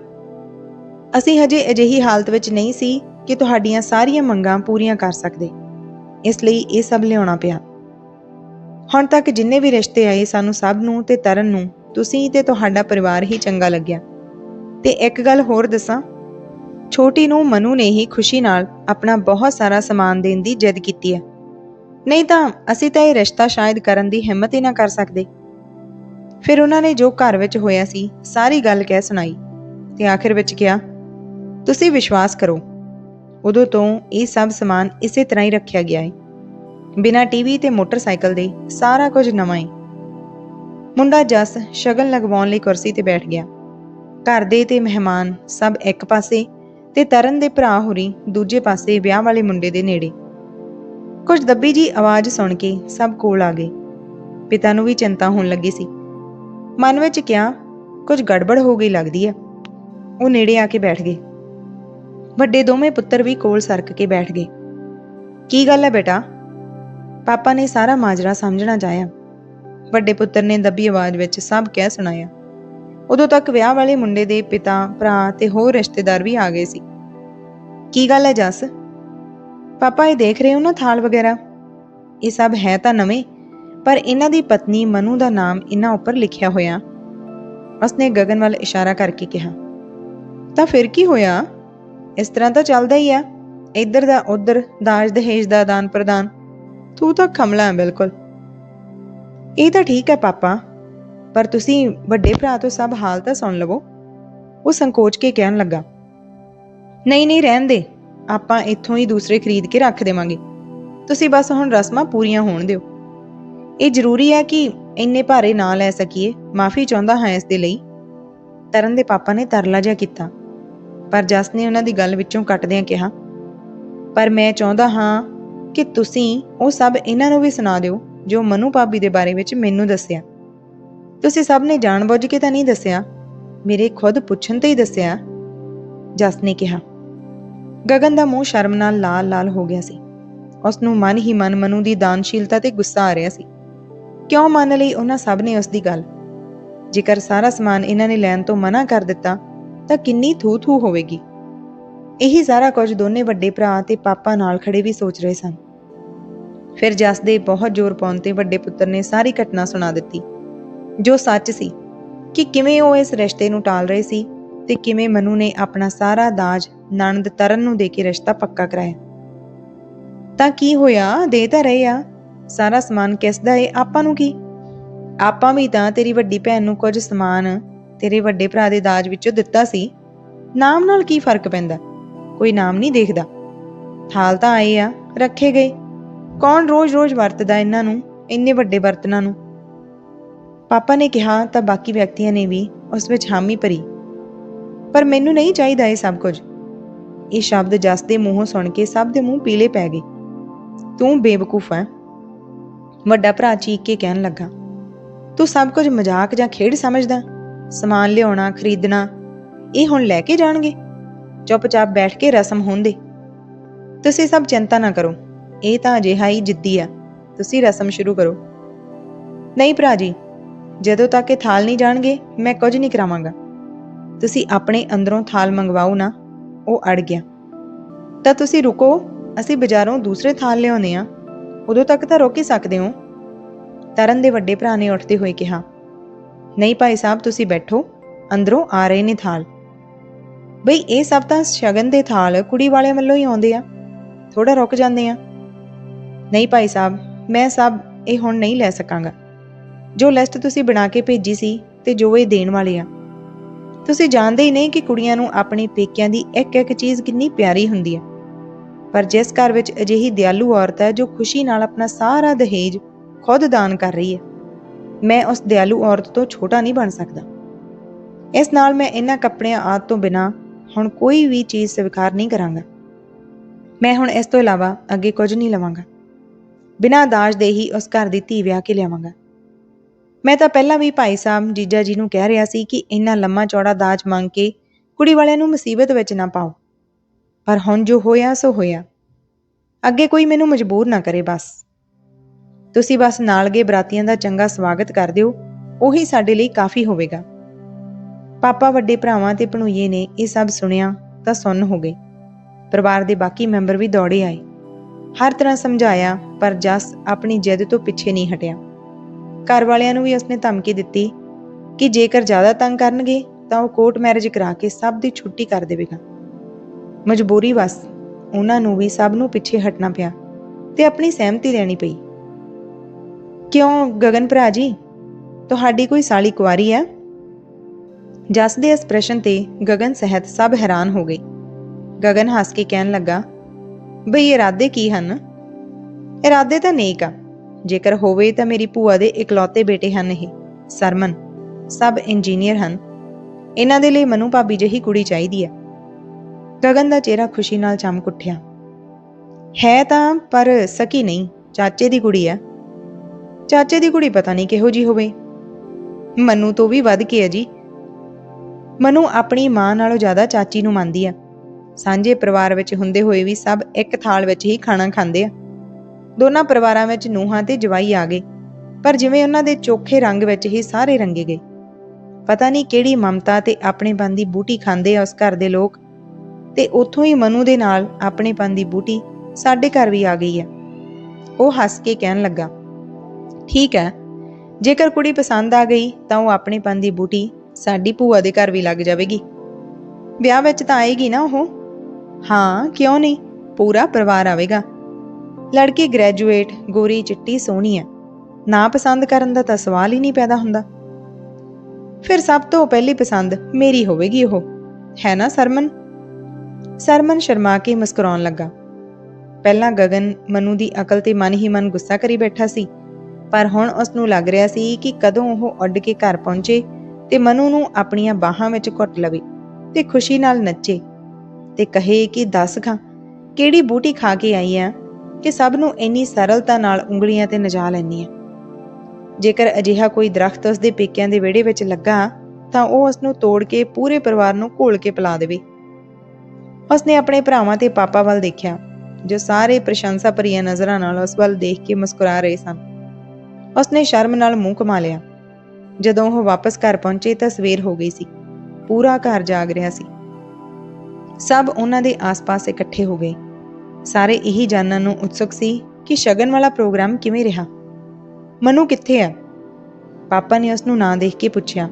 ਅਸੀਂ ਹਜੇ ਅਜਿਹੀ ਹਾਲਤ ਵਿੱਚ ਨਹੀਂ ਸੀ ਕਿ ਤੁਹਾਡੀਆਂ ਸਾਰੀਆਂ ਮੰਗਾਂ ਪੂਰੀਆਂ ਕਰ ਸਕਦੇ। ਇਸ ਲਈ ਇਹ ਸਭ ਲਿਆਉਣਾ ਪਿਆ। ਹੁਣ ਤੱਕ ਜਿੰਨੇ ਵੀ ਰਿਸ਼ਤੇ ਆਏ ਸਾਨੂੰ ਸਭ ਨੂੰ ਤੇ ਤਰਨ ਨੂੰ, ਤੁਸੀਂ ਤੇ ਤੁਹਾਡਾ ਪਰਿਵਾਰ ਹੀ ਚੰਗਾ ਲੱਗਿਆ। ਤੇ ਇੱਕ ਗੱਲ ਹੋਰ ਦੱਸਾਂ, ਛੋਟੀ ਨੂੰ ਮਨੂ ਨੇ ਹੀ ਖੁਸ਼ੀ ਨਾਲ ਆਪਣਾ ਬਹੁਤ ਸਾਰਾ ਸਮਾਨ ਦੇਣ ਦੀ ਜਿੱਦ ਕੀਤੀ ਹੈ। ਨਹੀਂ ਤਾਂ ਅਸੀਂ ਤਾਂ ਇਹ ਰਿਸ਼ਤਾ ਸ਼ਾਇਦ ਕਰਨ ਦੀ ਹਿੰਮਤ ਹੀ ਨਾ ਕਰ ਸਕਦੇ। ਫਿਰ ਉਹਨਾਂ ਨੇ ਜੋ ਘਰ ਵਿੱਚ ਹੋਇਆ ਸੀ, ਸਾਰੀ ਗੱਲ ਕਹਿ ਸੁਣਾਈ ਤੇ ਆਖਿਰ ਵਿੱਚ ਕਿਹਾ, ਤੁਸੀਂ ਵਿਸ਼ਵਾਸ ਕਰੋ, ਉਦੋਂ ਤੋਂ ਇਹ ਸਭ ਸਮਾਨ ਇਸੇ ਤਰ੍ਹਾਂ ਹੀ ਰੱਖਿਆ ਗਿਆ ਹੈ। ਬਿਨਾਂ ਟੀਵੀ ਤੇ ਮੋਟਰਸਾਈਕਲ ਦੇ ਸਾਰਾ ਕੁਝ ਨਵਾਂ ਹੈ ਮੁੰਡਾ ਜਸ ਸ਼ਗਨ ਲਗਵਾਉਣ ਲਈ ਕੁਰਸੀ ਤੇ ਬੈਠ ਗਿਆ। ਘਰ ਦੇ ਤੇ ਮਹਿਮਾਨ ਸਭ ਇੱਕ ਪਾਸੇ ਤੇ ਤਰਨ ਦੇ ਭਰਾ ਹੋਰੀ ਦੂਜੇ ਪਾਸੇ ਵਿਆਹ ਵਾਲੇ ਮੁੰਡੇ ਦੇ ਨੇੜੇ। ਕੁਝ ਦੱਬੀ ਜੀ ਆਵਾਜ਼ ਸੁਣ ਕੇ ਸਭ ਕੋਲ ਆ ਗਏ। ਪਿਤਾ ਨੂੰ ਵੀ ਚਿੰਤਾ ਹੋਣ ਲੱਗੀ ਸੀ। ਮਨ ਵਿੱਚ ਕਿਹਾ, ਕੁਝ ਗੜਬੜ ਹੋ ਗਈ ਲੱਗਦੀ ਹੈ ਉਹ ਨੇੜੇ ਆ ਕੇ ਬੈਠ ਗਏ। ਵੱਡੇ ਦੋਵੇਂ ਪੁੱਤਰ ਵੀ ਕੋਲ ਸਰਕ ਕੇ ਬੈਠ ਗਏ। ਕੀ ਗੱਲ ਹੈ ਬੇਟਾ? ਪਾਪਾ ਨੇ ਸਾਰਾ ਮਾਜਰਾ ਸਮਝਣਾ ਚਾਹਿਆ। ਵੱਡੇ ਪੁੱਤਰ ਨੇ ਦੱਬੀ ਆਵਾਜ਼ ਵਿੱਚ ਸਭ ਕਹਿ ਸੁਣਾਇਆ। ਉਦੋਂ ਤੱਕ ਵਿਆਹ ਵਾਲੇ ਮੁੰਡੇ ਦੇ ਪਿਤਾ, ਭਰਾ ਤੇ ਹੋਰ ਰਿਸ਼ਤੇਦਾਰ ਵੀ ਆ ਗਏ ਸੀ। ਕੀ ਗੱਲ ਹੈ ਜਸ? ਪਾਪਾ, ਇਹ ਦੇਖ ਰਹੇ ਹੋ ਨਾ ਥਾਲ ਵਗੈਰਾ? ਇਹ ਸਭ ਹੈ ਤਾਂ ਨਵੇਂ, ਪਰ ਇਹਨਾਂ ਦੀ ਪਤਨੀ ਮਨੂ ਦਾ ਨਾਮ ਇਹਨਾਂ ਉੱਪਰ ਲਿਖਿਆ ਹੋਇਆ। ਉਸਨੇ ਗਗਨ ਵੱਲ ਇਸ਼ਾਰਾ ਕਰਕੇ ਕਿਹਾ, ਤਾਂ ਫਿਰ ਕੀ ਹੋਇਆ? ਇਸ ਤਰ੍ਹਾਂ ਤਾਂ ਚੱਲਦਾ ਹੀ ਆ। ਇੱਧਰ ਦਾ ਉੱਧਰ, ਦਾਜ ਦਹੇਜ ਦਾ ਦਾਨ ਪ੍ਰਦਾਨ ਤੂੰ ਤਾਂ ਖਮਲਾ ਹੈ ਬਿਲਕੁਲ। ਇਹ ਤਾਂ ਠੀਕ ਹੈ ਪਾਪਾ, ਪਰ ਤੁਸੀਂ ਵੱਡੇ ਭਰਾ ਤੋਂ ਸਭ ਹਾਲ ਤਾਂ ਸੁਣ ਲਵੋ। ਉਹ ਸੰਕੋਚ ਕੇ ਕਹਿਣ ਲੱਗਾ, ਨਹੀਂ ਨਹੀਂ, ਰਹਿਣ ਦੇ, ਆਪਾਂ ਇੱਥੋਂ ਹੀ ਦੂਸਰੇ ਖਰੀਦ ਕੇ ਰੱਖ ਦੇਵਾਂਗੇ। ਤੁਸੀਂ ਬਸ ਹੁਣ ਰਸਮਾਂ ਪੂਰੀਆਂ ਹੋਣ ਦਿਓ। ਇਹ ਜ਼ਰੂਰੀ ਹੈ ਕਿ ਇੰਨੇ ਭਾਰੇ ਨਾ ਲੈ ਸਕੀਏ, ਮਾਫੀ ਚਾਹੁੰਦਾ ਹਾਂ ਇਸ ਦੇ ਲਈ। ਤਰਨ ਦੇ ਪਾਪਾ ਨੇ ਤਰਲਾ ਜਿਹਾ ਕੀਤਾ, ਪਰ ਜਸ ਨੇ ਉਹਨਾਂ ਦੀ ਗੱਲ ਵਿੱਚੋਂ ਕੱਟਦਿਆਂ ਕਿਹਾ, ਪਰ ਮੈਂ ਚਾਹੁੰਦਾ ਹਾਂ ਕਿ ਤੁਸੀਂ ਉਹ ਸਭ ਇਹਨਾਂ ਨੂੰ ਵੀ ਸੁਣਾ ਦਿਓ ਜੋ ਮਨੂ ਭਾਬੀ ਦੇ ਬਾਰੇ ਵਿੱਚ ਮੈਨੂੰ ਦੱਸਿਆ। ਤੁਸੀਂ ਸਭ ਨੇ ਜਾਣਬੁੱਝ ਕੇ ਤਾਂ ਨਹੀਂ ਦੱਸਿਆ? ਮੇਰੇ ਖੁਦ ਪੁੱਛਣ ਤੇ ਹੀ ਦੱਸਿਆ? ਜਸ ਨੇ ਕਿਹਾ। ਗਗਨ ਦਾ ਮੂੰਹ ਸ਼ਰਮ ਨਾਲ ਲਾਲ-ਲਾਲ ਹੋ ਗਿਆ ਸੀ। ਉਸ ਨੂੰ ਮਨ ਹੀ ਮਨ ਮਨੂ ਦੀ ਦਾਨਸ਼ੀਲਤਾ ਤੇ ਗੁੱਸਾ ਆ ਰਿਹਾ ਸੀ। ਕਿਉਂ ਮੰਨ ਲਈ ਉਹਨਾਂ ਸਭ ਨੇ ਉਸ ਦੀ ਗੱਲ? ਜੇਕਰ ਸਾਰਾ ਸਮਾਨ ਇਹਨਾਂ ਨੇ ਲੈਣ ਤੋਂ ਮਨਾ ਕਰ ਦਿੱਤਾ, ਤਾਂ ਕਿੰਨੀ ਥੂ ਥੂ ਹੋਵੇਗੀ। ਇਹੀ ਸਾਰਾ ਕੁਝ ਦੋਨੇ ਵੱਡੇ ਭਰਾ ਤੇ ਪਾਪਾ ਨਾਲ ਖੜੇ ਵੀ ਸੋਚ ਰਹੇ ਸਨ। ਫਿਰ ਜਸ ਦੇ ਬਹੁਤ ਜ਼ੋਰ ਪਾਉਣ ਤੇ ਵੱਡੇ ਪੁੱਤਰ ਨੇ ਸਾਰੀ ਘਟਨਾ ਸੁਣਾ ਦਿੱਤੀ। ਜੋ ਸੱਚ ਸੀ ਕਿ ਕਿਵੇਂ ਉਹ ਇਸ ਰਿਸ਼ਤੇ ਨੂੰ ਟਾਲ ਰਹੇ ਸੀ ਤੇ ਕਿਵੇਂ ਮਨੂ ਨੇ ਆਪਣਾ ਸਾਰਾ ਦਾਜ ਨਣਦ ਤਰਨ ਨੂੰ ਦੇ ਕੇ ਰਿਸ਼ਤਾ ਪੱਕਾ ਕਰਾਇਆ। ਤਾਂ ਕੀ ਹੋਇਆ? ਦੇ ਤਾਂ ਰਹੇ ਆ। ਸਾਰਾ ਸਮਾਨ ਕਿਸ ਦਾ ਏ? ਆਪਾਂ ਨੂੰ ਕੀ? ਆਪਾਂ ਵੀ ਤਾਂ ਤੇਰੀ ਵੱਡੀ ਭੈਣ ਨੂੰ ਕੁਝ ਸਮਾਨ ਤੇਰੇ ਵੱਡੇ ਭਰਾ ਦੇ ਦਾਜ ਵਿੱਚੋਂ ਦਿੱਤਾ ਸੀ। ਨਾਮ ਨਾਲ ਕੀ ਫ਼ਰਕ ਪੈਂਦਾ? ਕੋਈ ਨਾਮ ਨਹੀਂ ਦੇਖਦਾ। ਥਾਲ ਤਾਂ ਆਏ ਆ, ਰੱਖੇ ਗਏ। ਕੌਣ ਰੋਜ਼-ਰੋਜ਼ ਵਰਤਦਾ ਇਹਨਾਂ ਨੂੰ, ਇੰਨੇ ਵੱਡੇ ਬਰਤਨਾਂ ਨੂੰ? ਪਾਪਾ ਨੇ ਕਿਹਾ ਤਾਂ ਬਾਕੀ ਵਿਅਕਤੀਆਂ ਨੇ ਵੀ ਉਸ ਵਿੱਚ ਹਾਮੀ ਭਰੀ। ਪਰ ਮੈਨੂੰ ਨਹੀਂ ਚਾਹੀਦਾ ਇਹ ਸਭ ਕੁਝ। ਇਹ ਸ਼ਬਦ ਜਸ ਦੇ ਮੂੰਹੋਂ ਸੁਣ ਕੇ ਸਭ ਦੇ ਮੂੰਹ ਪੀਲੇ ਪੈ ਗਏ। ਤੂੰ ਬੇਵਕੂਫ ਹੈ ਵੱਡਾ ਭਰਾ ਚੀਕ ਕੇ ਕਹਿਣ ਲੱਗਾ। ਤੂੰ ਸਭ ਕੁਝ ਮਜ਼ਾਕ ਜਾਂ ਖੇਡ ਸਮਝਦਾ? ਸਮਾਨ ਲਿਆਉਣਾ, ਖਰੀਦਣਾ, ਇਹ ਹੁਣ ਲੈ ਕੇ ਜਾਣਗੇ? ਚੁੱਪਚਾਪ ਬੈਠ ਕੇ ਰਸਮ ਹੁੰਦੇ। ਤੁਸੀਂ ਸਭ ਚਿੰਤਾ ਨਾ ਕਰੋ, ਇਹ ਤਾਂ ਅਜਿਹਾ ਹੀ ਜਿੱਦੀ ਆ। ਤੁਸੀਂ ਰਸਮ ਸ਼ੁਰੂ ਕਰੋ। ਨਹੀਂ ਭਰਾ ਜੀ, ਜਦੋਂ ਤੱਕ ਇਹ ਥਾਲ ਨਹੀਂ ਜਾਣਗੇ, ਮੈਂ ਕੁਝ ਨਹੀਂ ਕਰਾਵਾਂਗਾ। ਤੁਸੀਂ ਆਪਣੇ ਅੰਦਰੋਂ ਥਾਲ ਮੰਗਵਾਓ ਨਾ, ਉਹ ਅੜ ਗਿਆ। ਤਾਂ ਤੁਸੀਂ ਰੁਕੋ, ਅਸੀਂ ਬਾਜ਼ਾਰੋਂ ਦੂਸਰੇ ਥਾਲ ਲਿਆਉਨੇ ਆ ਉਦੋਂ ਤੱਕ ਤਾਂ ਰੋਕ ਹੀ ਸਕਦੇ ਹੋ। ਤਰਨ ਦੇ ਵੱਡੇ ਭਰਾ ਨੇ ਉੱਠਦੇ ਹੋਏ ਕਿਹਾ, ਨਹੀਂ ਭਾਈ ਸਾਹਿਬ, ਤੁਸੀਂ ਬੈਠੋ, ਅੰਦਰੋਂ ਆ ਰਹੇ ਨੇ ਥਾਲ। ਬਈ ਇਹ ਸਭ ਤਾਂ ਸ਼ਗਨ ਦੇ ਥਾਲ ਕੁੜੀ ਵਾਲਿਆਂ ਵੱਲੋਂ ਹੀ ਆਉਂਦੇ ਆ। ਥੋੜਾ ਰੁਕ ਜਾਂਦੇ ਆ। ਨਹੀਂ ਭਾਈ ਸਾਹਿਬ, ਮੈਂ ਸਭ ਇਹ ਹੁਣ ਨਹੀਂ ਲੈ ਸਕਾਂਗਾ। ਜੋ ਲਿਸਟ ਤੁਸੀਂ ਬਣਾ ਕੇ ਭੇਜੀ ਸੀ ਤੇ ਜੋ ਇਹ ਦੇਣ ਵਾਲੇ ਆ। ਤੁਸੀਂ ਜਾਣਦੇ ਹੀ ਨਹੀਂ ਕਿ ਕੁੜੀਆਂ ਨੂੰ ਆਪਣੇ ਪੇਕਿਆਂ ਦੀ ਇੱਕ ਇੱਕ ਚੀਜ਼ ਕਿੰਨੀ ਪਿਆਰੀ ਹੁੰਦੀ ਹੈ ਪਰ ਜਿਸ ਘਰ ਵਿੱਚ ਅਜਿਹੀ ਦਿਆਲੂ ਔਰਤ ਹੈ ਜੋ ਖੁਸ਼ੀ ਨਾਲ ਆਪਣਾ ਸਾਰਾ ਦਹੇਜ ਖੁਦ ਦਾਨ ਕਰ ਰਹੀ ਹੈ, ਮੈਂ ਉਸ ਦਿਆਲੂ ਔਰਤ ਤੋਂ ਛੋਟਾ ਨਹੀਂ ਬਣ ਸਕਦਾ। ਇਸ ਨਾਲ ਮੈਂ ਇਹਨਾਂ ਕੱਪੜਿਆਂ ਆਦ ਤੋਂ ਬਿਨਾ ਹੁਣ ਕੋਈ ਵੀ ਚੀਜ਼ ਸਵੀਕਾਰ ਨਹੀਂ ਕਰਾਂਗਾ। ਮੈਂ ਹੁਣ ਇਸ ਤੋਂ ਇਲਾਵਾ ਅੱਗੇ ਕੁਝ ਨਹੀਂ ਲਵਾਂਗਾ। ਬਿਨਾਂ ਦਾਜ ਦੇ ਹੀ ਉਸ ਘਰ ਦੀ ਧੀ ਵਿਆਹ ਕੇ ਲਿਆਵਾਂਗਾ। ਮੈਂ ਤਾਂ ਪਹਿਲਾਂ ਵੀ ਭਾਈ ਸਾਹਿਬ ਜੀਜਾ ਜੀ ਨੂੰ ਕਹਿ ਰਿਹਾ ਸੀ ਕਿ ਇੰਨਾ ਲੰਮਾ ਚੌੜਾ ਦਾਜ ਮੰਗ ਕੇ ਕੁੜੀ ਵਾਲਿਆਂ ਨੂੰ ਮੁਸੀਬਤ ਵਿੱਚ ਨਾ ਪਾਓ। ਪਰ ਹੁਣ ਜੋ ਹੋਇਆ, ਸੋ ਹੋਇਆ। ਅੱਗੇ ਕੋਈ ਮੈਨੂੰ ਮਜਬੂਰ ਨਾ ਕਰੇ ਬਸ। ਤੁਸੀਂ ਬਸ ਨਾਲ ਗਏ ਬਰਾਤੀਆਂ ਦਾ ਚੰਗਾ ਸਵਾਗਤ ਕਰ ਦਿਓ, ਉਹੀ ਸਾਡੇ ਲਈ ਕਾਫੀ ਹੋਵੇਗਾ। ਪਾਪਾ ਵੱਡੇ ਭਰਾਵਾਂ ਤੇ ਭਣੂਈਏ ਨੇ ਇਹ ਸਭ ਸੁਣਿਆ ਤਾਂ ਸੁੰਨ ਹੋ ਗਏ। ਪਰਿਵਾਰ ਦੇ ਬਾਕੀ ਮੈਂਬਰ ਵੀ ਦੌੜੇ ਆਏ। ਹਰ ਤਰ੍ਹਾਂ ਸਮਝਾਇਆ, ਪਰ ਜਸ ਆਪਣੀ ਜਿੱਦ ਤੋਂ ਪਿੱਛੇ ਨਹੀਂ ਹਟਿਆ। ਘਰ ਵਾਲਿਆਂ ਨੂੰ ਵੀ ਉਸਨੇ ਧਮਕੀ ਦਿੱਤੀ ਕਿ ਜੇਕਰ ਜ਼ਿਆਦਾ ਤੰਗ ਕਰਨਗੇ ਤਾਂ ਉਹ ਕੋਰਟ ਮੈਰਿਜ ਕਰਾ ਕੇ ਸਭ ਦੀ ਛੁੱਟੀ ਕਰ ਦੇਵੇਗਾ। ਮਜਬੂਰੀ ਵਸ, ਉਹਨਾਂ ਨੂੰ ਵੀ ਸਭ ਨੂੰ ਪਿੱਛੇ ਹਟਣਾ ਪਿਆ ਤੇ ਆਪਣੀ ਸਹਿਮਤੀ ਦੇਣੀ ਪਈ। ਕਿਉਂ ਗਗਨ ਭਰਾ ਜੀ? ਤੁਹਾਡੀ ਕੋਈ ਸਾਲੀ ਕੁਆਰੀ ਹੈ? ਜਸ ਦੇ ਇਸ ਪ੍ਰਸ਼ਨ ਤੇ ਗਗਨ ਸਹਿਤ ਸਭ ਹੈਰਾਨ ਹੋ ਗਏ। ਗਗਨ ਹੱਸ ਕੇ ਕਹਿਣ ਲੱਗਾ, ਬਈ ਇਰਾਦੇ ਕੀ ਹਨ? ਇਰਾਦੇ ਤਾਂ ਨੇਕ ਆ। ਜੇਕਰ ਹੋਵੇ ਤਾਂ ਮੇਰੀ ਭੂਆ ਦੇ ਇਕਲੌਤੇ ਬੇਟੇ ਹਨ ਇਹ, ਸਰਮਨ। ਸਭ ਇੰਜੀਨੀਅਰ ਹਨ। ਇਹਨਾਂ ਦੇ ਲਈ ਮਨੂ ਭਾਬੀ ਜਿਹੀ ਕੁੜੀ ਚਾਹੀਦੀ ਹੈ ਗਗਨ ਦਾ ਚਿਹਰਾ ਖੁਸ਼ੀ ਨਾਲ ਚਮਕ ਉੱਠਿਆ। ਹੈ ਤਾਂ, ਪਰ ਸਕੀ ਨਹੀਂ। ਚਾਚੇ ਦੀ ਕੁੜੀ ਆ। ਚਾਚੇ ਦੀ ਕੁੜੀ ਪਤਾ ਨਹੀਂ ਕਿਹੋ ਜੀ ਹੋਵੇ। ਮਨੂ ਤੋਂ ਵੀ ਵੱਧ ਕੇ ਹੈ ਜੀ। ਮਨੂ ਆਪਣੀ ਮਾਂ ਨਾਲੋਂ ਜ਼ਿਆਦਾ ਚਾਚੀ ਨੂੰ ਮੰਨਦੀ ਆ। ਸਾਂਝੇ ਪਰਿਵਾਰ ਵਿੱਚ ਹੁੰਦੇ ਹੋਏ ਵੀ ਸਭ ਇੱਕ ਥਾਲ ਵਿੱਚ ਹੀ ਖਾਣਾ ਖਾਂਦੇ ਆ। ਦੋਨਾਂ ਪਰਿਵਾਰਾਂ ਵਿੱਚ ਨੂਹਾਂ ਤੇ ਜਵਾਈ ਆ ਗਏ, ਪਰ ਜਿਵੇਂ ਉਹਨਾਂ ਦੇ ਚੋਖੇ ਰੰਗ ਵਿੱਚ ਹੀ ਸਾਰੇ ਰੰਗੇ ਗਏ। ਪਤਾ ਨਹੀਂ ਕਿਹੜੀ ਮਮਤਾ ਤੇ ਆਪਣੇਪਨ ਦੀ ਬੂਟੀ ਖਾਂਦੇ ਆ ਉਸ ਘਰ ਦੇ ਲੋਕ, ਤੇ ਉੱਥੋਂ ਹੀ ਮਨੂ ਦੇ ਨਾਲ ਆਪਣੇਪਨ ਦੀ ਬੂਟੀ ਸਾਡੇ ਘਰ ਵੀ ਆ ਗਈ ਹੈ ਉਹ ਹੱਸ ਕੇ ਕਹਿਣ ਲੱਗਾ, ਠੀਕ ਹੈ, ਜੇਕਰ ਕੁੜੀ ਪਸੰਦ ਆ ਗਈ ਤਾਂ ਉਹ ਆਪਣੇਪਨ ਦੀ ਬੂਟੀ ਸਾਡੀ ਭੂਆ ਦੇ ਘਰ ਵੀ ਲੱਗ ਜਾਵੇਗੀ। ਵਿਆਹ ਵਿੱਚ ਤਾਂ ਆਏਗੀ ਨਾ ਉਹ? ਹਾਂ, ਕਿਉਂ ਨਹੀਂ? ਪੂਰਾ ਪਰਿਵਾਰ ਆਵੇਗਾ। ਲੜਕੀ ਗ੍ਰੈਜੂਏਟ ਗੋਰੀ ਚਿੱਟੀ ਸੋਹਣੀ ਹੈ। ਨਾ ਪਸੰਦ ਕਰਨ ਦਾ ਤਾਂ ਸਵਾਲ ਹੀ ਨਹੀਂ ਪੈਦਾ ਹੁੰਦਾ। ਫਿਰ ਸਭ ਤੋਂ ਪਹਿਲੀ ਪਸੰਦ ਮੇਰੀ ਹੋਵੇਗੀ ਉਹ। ਹੈ ਨਾ ਸਰਮਨ? ਸਰਮਨ ਸ਼ਰਮਾ ਕੇ ਮੁਸਕਰਾਉਣ ਲੱਗਾ। ਪਹਿਲਾਂ ਗਗਨ ਮਨੂ ਦੀ ਅਕਲ ਤੇ ਮਨ ਹੀ ਮਨ ਗੁੱਸਾ ਕਰੀ ਬੈਠਾ ਸੀ। ਪਰ ਹੁਣ ਉਸ ਨੂੰ ਲੱਗ ਰਿਹਾ ਸੀ ਕਿ ਕਦੋਂ ਉਹ ਉੱਡ ਕੇ ਘਰ ਪਹੁੰਚੇ ਤੇ ਮਨੂ ਨੂੰ ਆਪਣੀਆਂ ਬਾਹਾਂ ਵਿੱਚ ਘੁੱਟ ਲਵੇ ਤੇ ਖੁਸ਼ੀ ਨਾਲ ਨੱਚੇ ਤੇ ਕਹੇ ਕਿ, ਦੱਸ ਖਾਂ, ਕਿਹੜੀ ਬੂਟੀ ਖਾ ਕੇ ਆਈ ਆ ਕਿ ਸਭ ਨੂੰ ਇੰਨੀ ਸਰਲਤਾ ਨਾਲ ਉਂਗਲੀਆਂ ਤੇ ਨਜਾ ਲੈਣੀ ਆ? ਜੇਕਰ ਅਜਿਹਾ ਕੋਈ ਦਰਖਤ ਉਸ ਦੇ ਪੇਕਿਆਂ ਦੇ ਵਿਹੜੇ ਵਿੱਚ ਲੱਗਾ ਤਾਂ ਉਹ ਉਸ ਨੂੰ ਤੋੜ ਕੇ ਪੂਰੇ ਪਰਿਵਾਰ ਨੂੰ ਘੋਲ ਕੇ ਪਿਲਾ ਦੇਵੇ। ਉਸਨੇ ਆਪਣੇ ਭਰਾਵਾਂ ਤੇ ਪਾਪਾ ਵੱਲ ਦੇਖਿਆ, ਜੋ ਸਾਰੇ ਪ੍ਰਸ਼ੰਸਾ ਭਰੀਆਂ ਨਜ਼ਰਾਂ ਨਾਲ ਉਸ ਵੱਲ ਦੇਖ ਕੇ ਮੁਸਕਰਾ ਰਹੇ ਸਨ। ਉਸਨੇ ਸ਼ਰਮ ਨਾਲ ਮੂੰਹ ਕਮਾ ਲਿਆ। ਜਦੋਂ ਉਹ ਵਾਪਸ ਘਰ ਪਹੁੰਚੇ ਤਾਂ ਸਵੇਰ ਹੋ ਗਈ ਸੀ। ਪੂਰਾ ਘਰ ਜਾਗ ਰਿਹਾ ਸੀ। ਸਭ ਉਹਨਾਂ ਦੇ ਆਸ-ਪਾਸ ਇਕੱਠੇ ਹੋ ਗਏ। ਸਾਰੇ ਇਹੀ ਜਾਣਨ ਨੂੰ ਉਤਸੁਕ ਸੀ ਕਿ ਸ਼ਗਨ ਵਾਲਾ ਪ੍ਰੋਗਰਾਮ ਕਿਵੇਂ ਰਿਹਾ। ਮਨੂ ਕਿੱਥੇ ਹੈ? ਪਾਪਾ ਨੇ ਉਸ ਨੂੰ ਨਾਂ ਦੇਖ ਕੇ ਪੁੱਛਿਆ।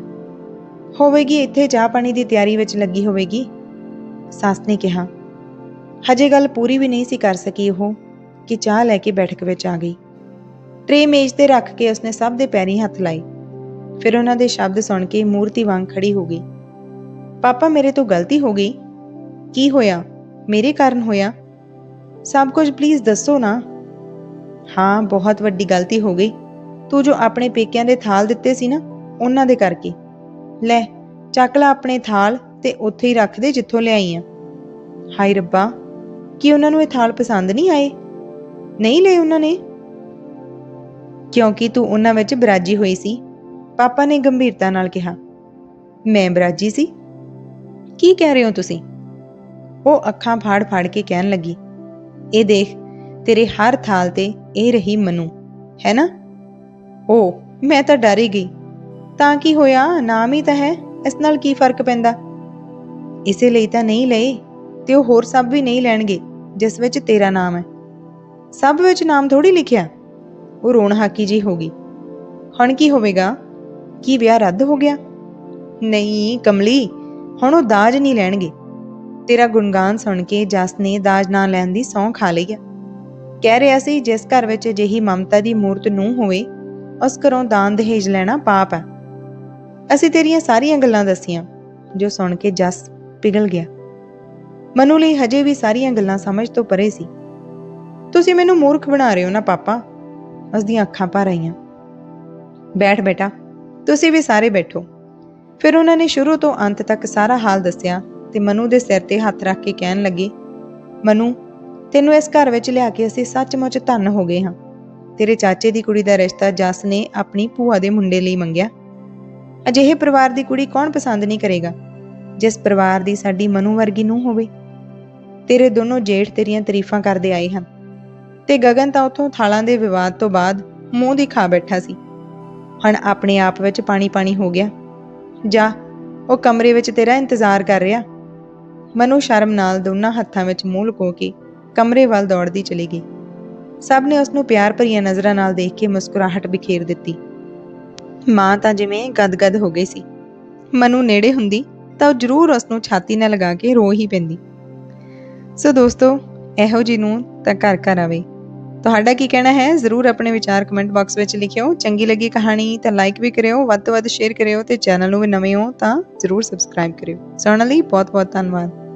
ਹੋਵੇਗੀ ਇੱਥੇ ਚਾਹ ਪਾਣੀ ਦੀ ਤਿਆਰੀ ਵਿੱਚ ਲੱਗੀ ਹੋਵੇਗੀ? ਸੱਸ ਨੇ ਕਿਹਾ। ਹਜੇ ਗੱਲ ਪੂਰੀ ਵੀ ਨਹੀਂ ਸੀ ਕਰ ਸਕੀ ਉਹ ਕਿ ਚਾਹ ਲੈ ਕੇ ਬੈਠਕ ਵਿੱਚ ਆ ਗਈ। ਟਰੇ ਮੇਜ਼ ਤੇ ਰੱਖ ਕੇ ਉਸਨੇ ਸਭ ਦੇ ਪੈਰੀਂ ਹੱਥ ਲਾਏ। ਫਿਰ ਉਹਨਾਂ ਦੇ ਸ਼ਬਦ ਸੁਣ ਕੇ ਮੂਰਤੀ ਵਾਂਗ ਖੜੀ ਹੋ ਗਈ। ਪਾਪਾ, ਮੇਰੇ ਤੋਂ ਗਲਤੀ ਹੋ ਗਈ। ਕੀ ਹੋਇਆ? ਮੇਰੇ ਕਾਰਨ ਹੋਇਆ? ਸਭ ਕੁਝ ਪਲੀਜ਼ ਦੱਸੋ ਨਾ। ਹਾਂ, ਬਹੁਤ ਵੱਡੀ ਗਲਤੀ ਹੋ ਗਈ। ਤੂੰ ਜੋ ਆਪਣੇ ਪੇਕਿਆਂ ਦੇ ਥਾਲ ਦਿੱਤੇ ਸੀ ਨਾ, ਉਹਨਾਂ ਦੇ ਕਰਕੇ। ਲੈ, ਚੱਕ ਲੈ ਆਪਣੇ ਥਾਲ ਤੇ ਉੱਥੇ ਹੀ ਰੱਖ ਦੇ ਜਿੱਥੋਂ ਲਿਆਈ ਆ। ਹਾਏ ਰੱਬਾ, ਕੀ ਉਹਨਾਂ ਨੂੰ ਇਹ ਥਾਲ ਪਸੰਦ ਨਹੀਂ ਆਏ? ਨਹੀਂ ਲਏ ਉਹਨਾਂ ਨੇ? ਕਿਉਂਕਿ ਤੂੰ ਉਹਨਾਂ ਵਿੱਚ ਬਰਾਜੀ ਹੋਈ ਸੀ। ਪਾਪਾ ਨੇ ਗੰਭੀਰਤਾ ਨਾਲ ਕਿਹਾ, ਮੈਂ ਬਰਾਜੀ ਸੀ। ਕੀ ਕਹਿ ਰਹੇ ਹੋ ਤੁਸੀਂ? ਉਹ ਅੱਖਾਂ ਫਾੜ-ਫਾੜ ਕੇ ਕਹਿਣ ਲੱਗੀ, ਇਹ ਦੇਖ, ਤੇਰੇ ਹਰ ਥਾਲ ਤੇ ਇਹ ਰਹੀ ਮਨੂ, ਹੈ ਨਾ? ਓ ਮੈਂ ਤਾਂ ਡਰ ਹੀ ਗਈ। ਤਾਂ ਕੀ ਹੋਇਆ? ਨਾਮ ਹੀ ਤਾਂ ਹੈ। ਇਸ ਨਾਲ ਕੀ ਫ਼ਰਕ ਪੈਂਦਾ? ਇਸੇ ਲਈ ਤਾਂ ਨਹੀਂ ਲਏ, ਤੇ ਉਹ ਹੋਰ ਸਭ ਵੀ ਨਹੀਂ ਲੈਣਗੇ, ਜਿਸ ਵਿੱਚ ਤੇਰਾ ਨਾਮ ਹੈ। ਸਭ ਵਿੱਚ ਨਾਮ ਥੋੜੀ ਲਿਖਿਆ? ਉਹ ਰੋਣ ਹਾਕੀ ਜੀ ਹੋ ਗਈ। ਹੁਣ ਕੀ ਹੋਵੇਗਾ? ਕੀ ਵਿਆਹ ਰੱਦ ਹੋ ਗਿਆ? ਨਹੀਂ, ਕਮਲੀ, ਹੁਣ ਉਹ ਦਾਜ ਨਹੀਂ ਲੈਣਗੇ। ਤੇਰਾ ਗੁਣਗਾਨ ਸੁਣ ਕੇ ਜਸ ਨੇ ਦਾਜ ਨਾ ਲੈਣ ਦੀ ਸੌਂ ਖਾ ਲਈ ਆ। ਕਹਿ ਰਿਹਾ ਸੀ, ਜਿਸ ਘਰ ਵਿੱਚ ਅਜਿਹੀ ਮਮਤਾ ਦੀ ਮੂਰਤ ਨੂੰ ਹੋਵੇ, ਉਸ ਘਰੋਂ ਦਾਨ ਦਹੇਜ ਲੈਣਾ ਪਾਪ ਹੈ ਅਸੀਂ ਤੇਰੀਆਂ ਸਾਰੀਆਂ ਗੱਲਾਂ ਦੱਸੀਆਂ, ਜੋ ਸੁਣ ਕੇ ਜਸ ਪਿਘਲ ਗਿਆ। ਮਨੂ ਲਈ ਹਜੇ ਵੀ ਸਾਰੀਆਂ ਗੱਲਾਂ ਸਮਝ ਤੋਂ ਪਰੇ ਸੀ। ਤੁਸੀਂ ਮੈਨੂੰ ਮੂਰਖ ਬਣਾ ਰਹੇ ਹੋ ਨਾ, ਪਾਪਾ। ਉਸ ਦੀਆਂ ਅੱਖਾਂ ਭਰ ਆਈਆਂ। ਬੈਠ ਬੇਟਾ ਤੁਸੀਂ ਵੀ ਸਾਰੇ ਬੈਠੋ। ਫਿਰ ਉਹਨਾਂ ਨੇ ਸ਼ੁਰੂ ਤੋਂ ਅੰਤ ਤੱਕ ਸਾਰਾ ਹਾਲ ਦੱਸਿਆ ਤੇ ਮਨੂ ਦੇ ਸਿਰ ਤੇ ਹੱਥ ਰੱਖ ਕੇ ਕਹਿਣ ਲੱਗੇ, ਮਨੂ, ਤੈਨੂੰ ਇਸ ਘਰ ਵਿੱਚ ਲਿਆ ਕੇ ਅਸੀਂ ਸੱਚਮੁੱਚ ਧੰਨ ਹੋ ਗਏ ਹਾਂ। ਤੇਰੇ ਚਾਚੇ ਦੀ ਕੁੜੀ ਦਾ ਰਿਸ਼ਤਾ ਜਸ ਨੇ ਆਪਣੀ ਭੂਆ ਦੇ ਮੁੰਡੇ ਲਈ ਮੰਗਿਆ। ਅਜਿਹੇ ਪਰਿਵਾਰ ਦੀ ਕੁੜੀ ਕੌਣ ਪਸੰਦ ਨਹੀਂ ਕਰੇਗਾ? ਜਿਸ ਪਰਿਵਾਰ ਦੀ ਸਾਡੀ ਮਨੂ ਵਰਗੀ ਨੂੰ ਹੋਵੇ। ਤੇਰੇ ਦੋਨੋਂ ਜੇਠ ਤੇਰੀਆਂ ਤਾਰੀਫਾਂ ਕਰਦੇ ਆਏ ਹਨ ਤੇ ਗਗਨ ਤਾਂ ਉਥੋਂ ਥਾਲਾਂ ਦੇ ਵਿਵਾਦ ਤੋਂ ਬਾਅਦ ਮੂੰਹ ਦੀ ਖਾ ਬੈਠਾ ਸੀ। ਹੁਣ ਆਪਣੇ ਆਪ ਵਿੱਚ ਪਾਣੀ ਪਾਣੀ ਹੋ ਗਿਆ। ਜਾ, ਉਹ ਕਮਰੇ ਵਿੱਚ ਤੇਰਾ ਇੰਤਜ਼ਾਰ ਕਰ ਰਿਹਾ। ਮਨੂ ਸ਼ਰਮ ਨਾਲ ਦੋਨਾਂ ਹੱਥਾਂ ਵਿੱਚ ਮੂੰਹ ਲੁਕੋ ਕੇ ਕਮਰੇ ਵੱਲ ਦੌੜਦੀ ਚਲੀ ਗਈ। ਸਭ ਨੇ ਉਸ ਨੂੰ ਪਿਆਰ ਭਰੀਆਂ ਨਜ਼ਰਾਂ ਨਾਲ ਦੇਖ ਕੇ ਮੁਸਕਰਾਹਟ ਬਿਖੇਰ ਦਿੱਤੀ। ਮਾਂ ਤਾਂ ਜਿਵੇਂ ਗਦਗਦ ਹੋ ਗਈ ਸੀ। ਮਨੂ ਨੇੜੇ ਹੁੰਦੀ ਤਾਂ ਉਹ ਜ਼ਰੂਰ ਉਸ ਨੂੰ ਛਾਤੀ ਨਾਲ ਲਗਾ ਕੇ ਰੋ ਹੀ ਪੈਂਦੀ। ਸੋ ਦੋਸਤੋ, ਇਹੋ ਜੀ ਨੂੰ ਤਾਂ ਘਰ ਘਰ ਆਵੇ। ਤੁਹਾਡਾ ਕੀ ਕਹਿਣਾ ਹੈ? ਜ਼ਰੂਰ ਆਪਣੇ ਵਿਚਾਰ ਕਮੈਂਟ ਬਾਕਸ ਵਿੱਚ ਲਿਖਿਓ। ਚੰਗੀ ਲੱਗੀ ਕਹਾਣੀ ਤਾਂ ਲਾਈਕ ਵੀ ਕਰਿਓ, ਵੱਧ ਤੋਂ ਵੱਧ ਸ਼ੇਅਰ ਕਰਿਓ ਤੇ ਚੈਨਲ ਨੂੰ ਵੀ ਨਵੇਂ ਹੋ ਤਾਂ ਜ਼ਰੂਰ ਸਬਸਕ੍ਰਾਈਬ ਕਰਿਓ। ਸੁਣਨ ਲਈ ਬਹੁਤ ਬਹੁਤ ਧੰਨਵਾਦ।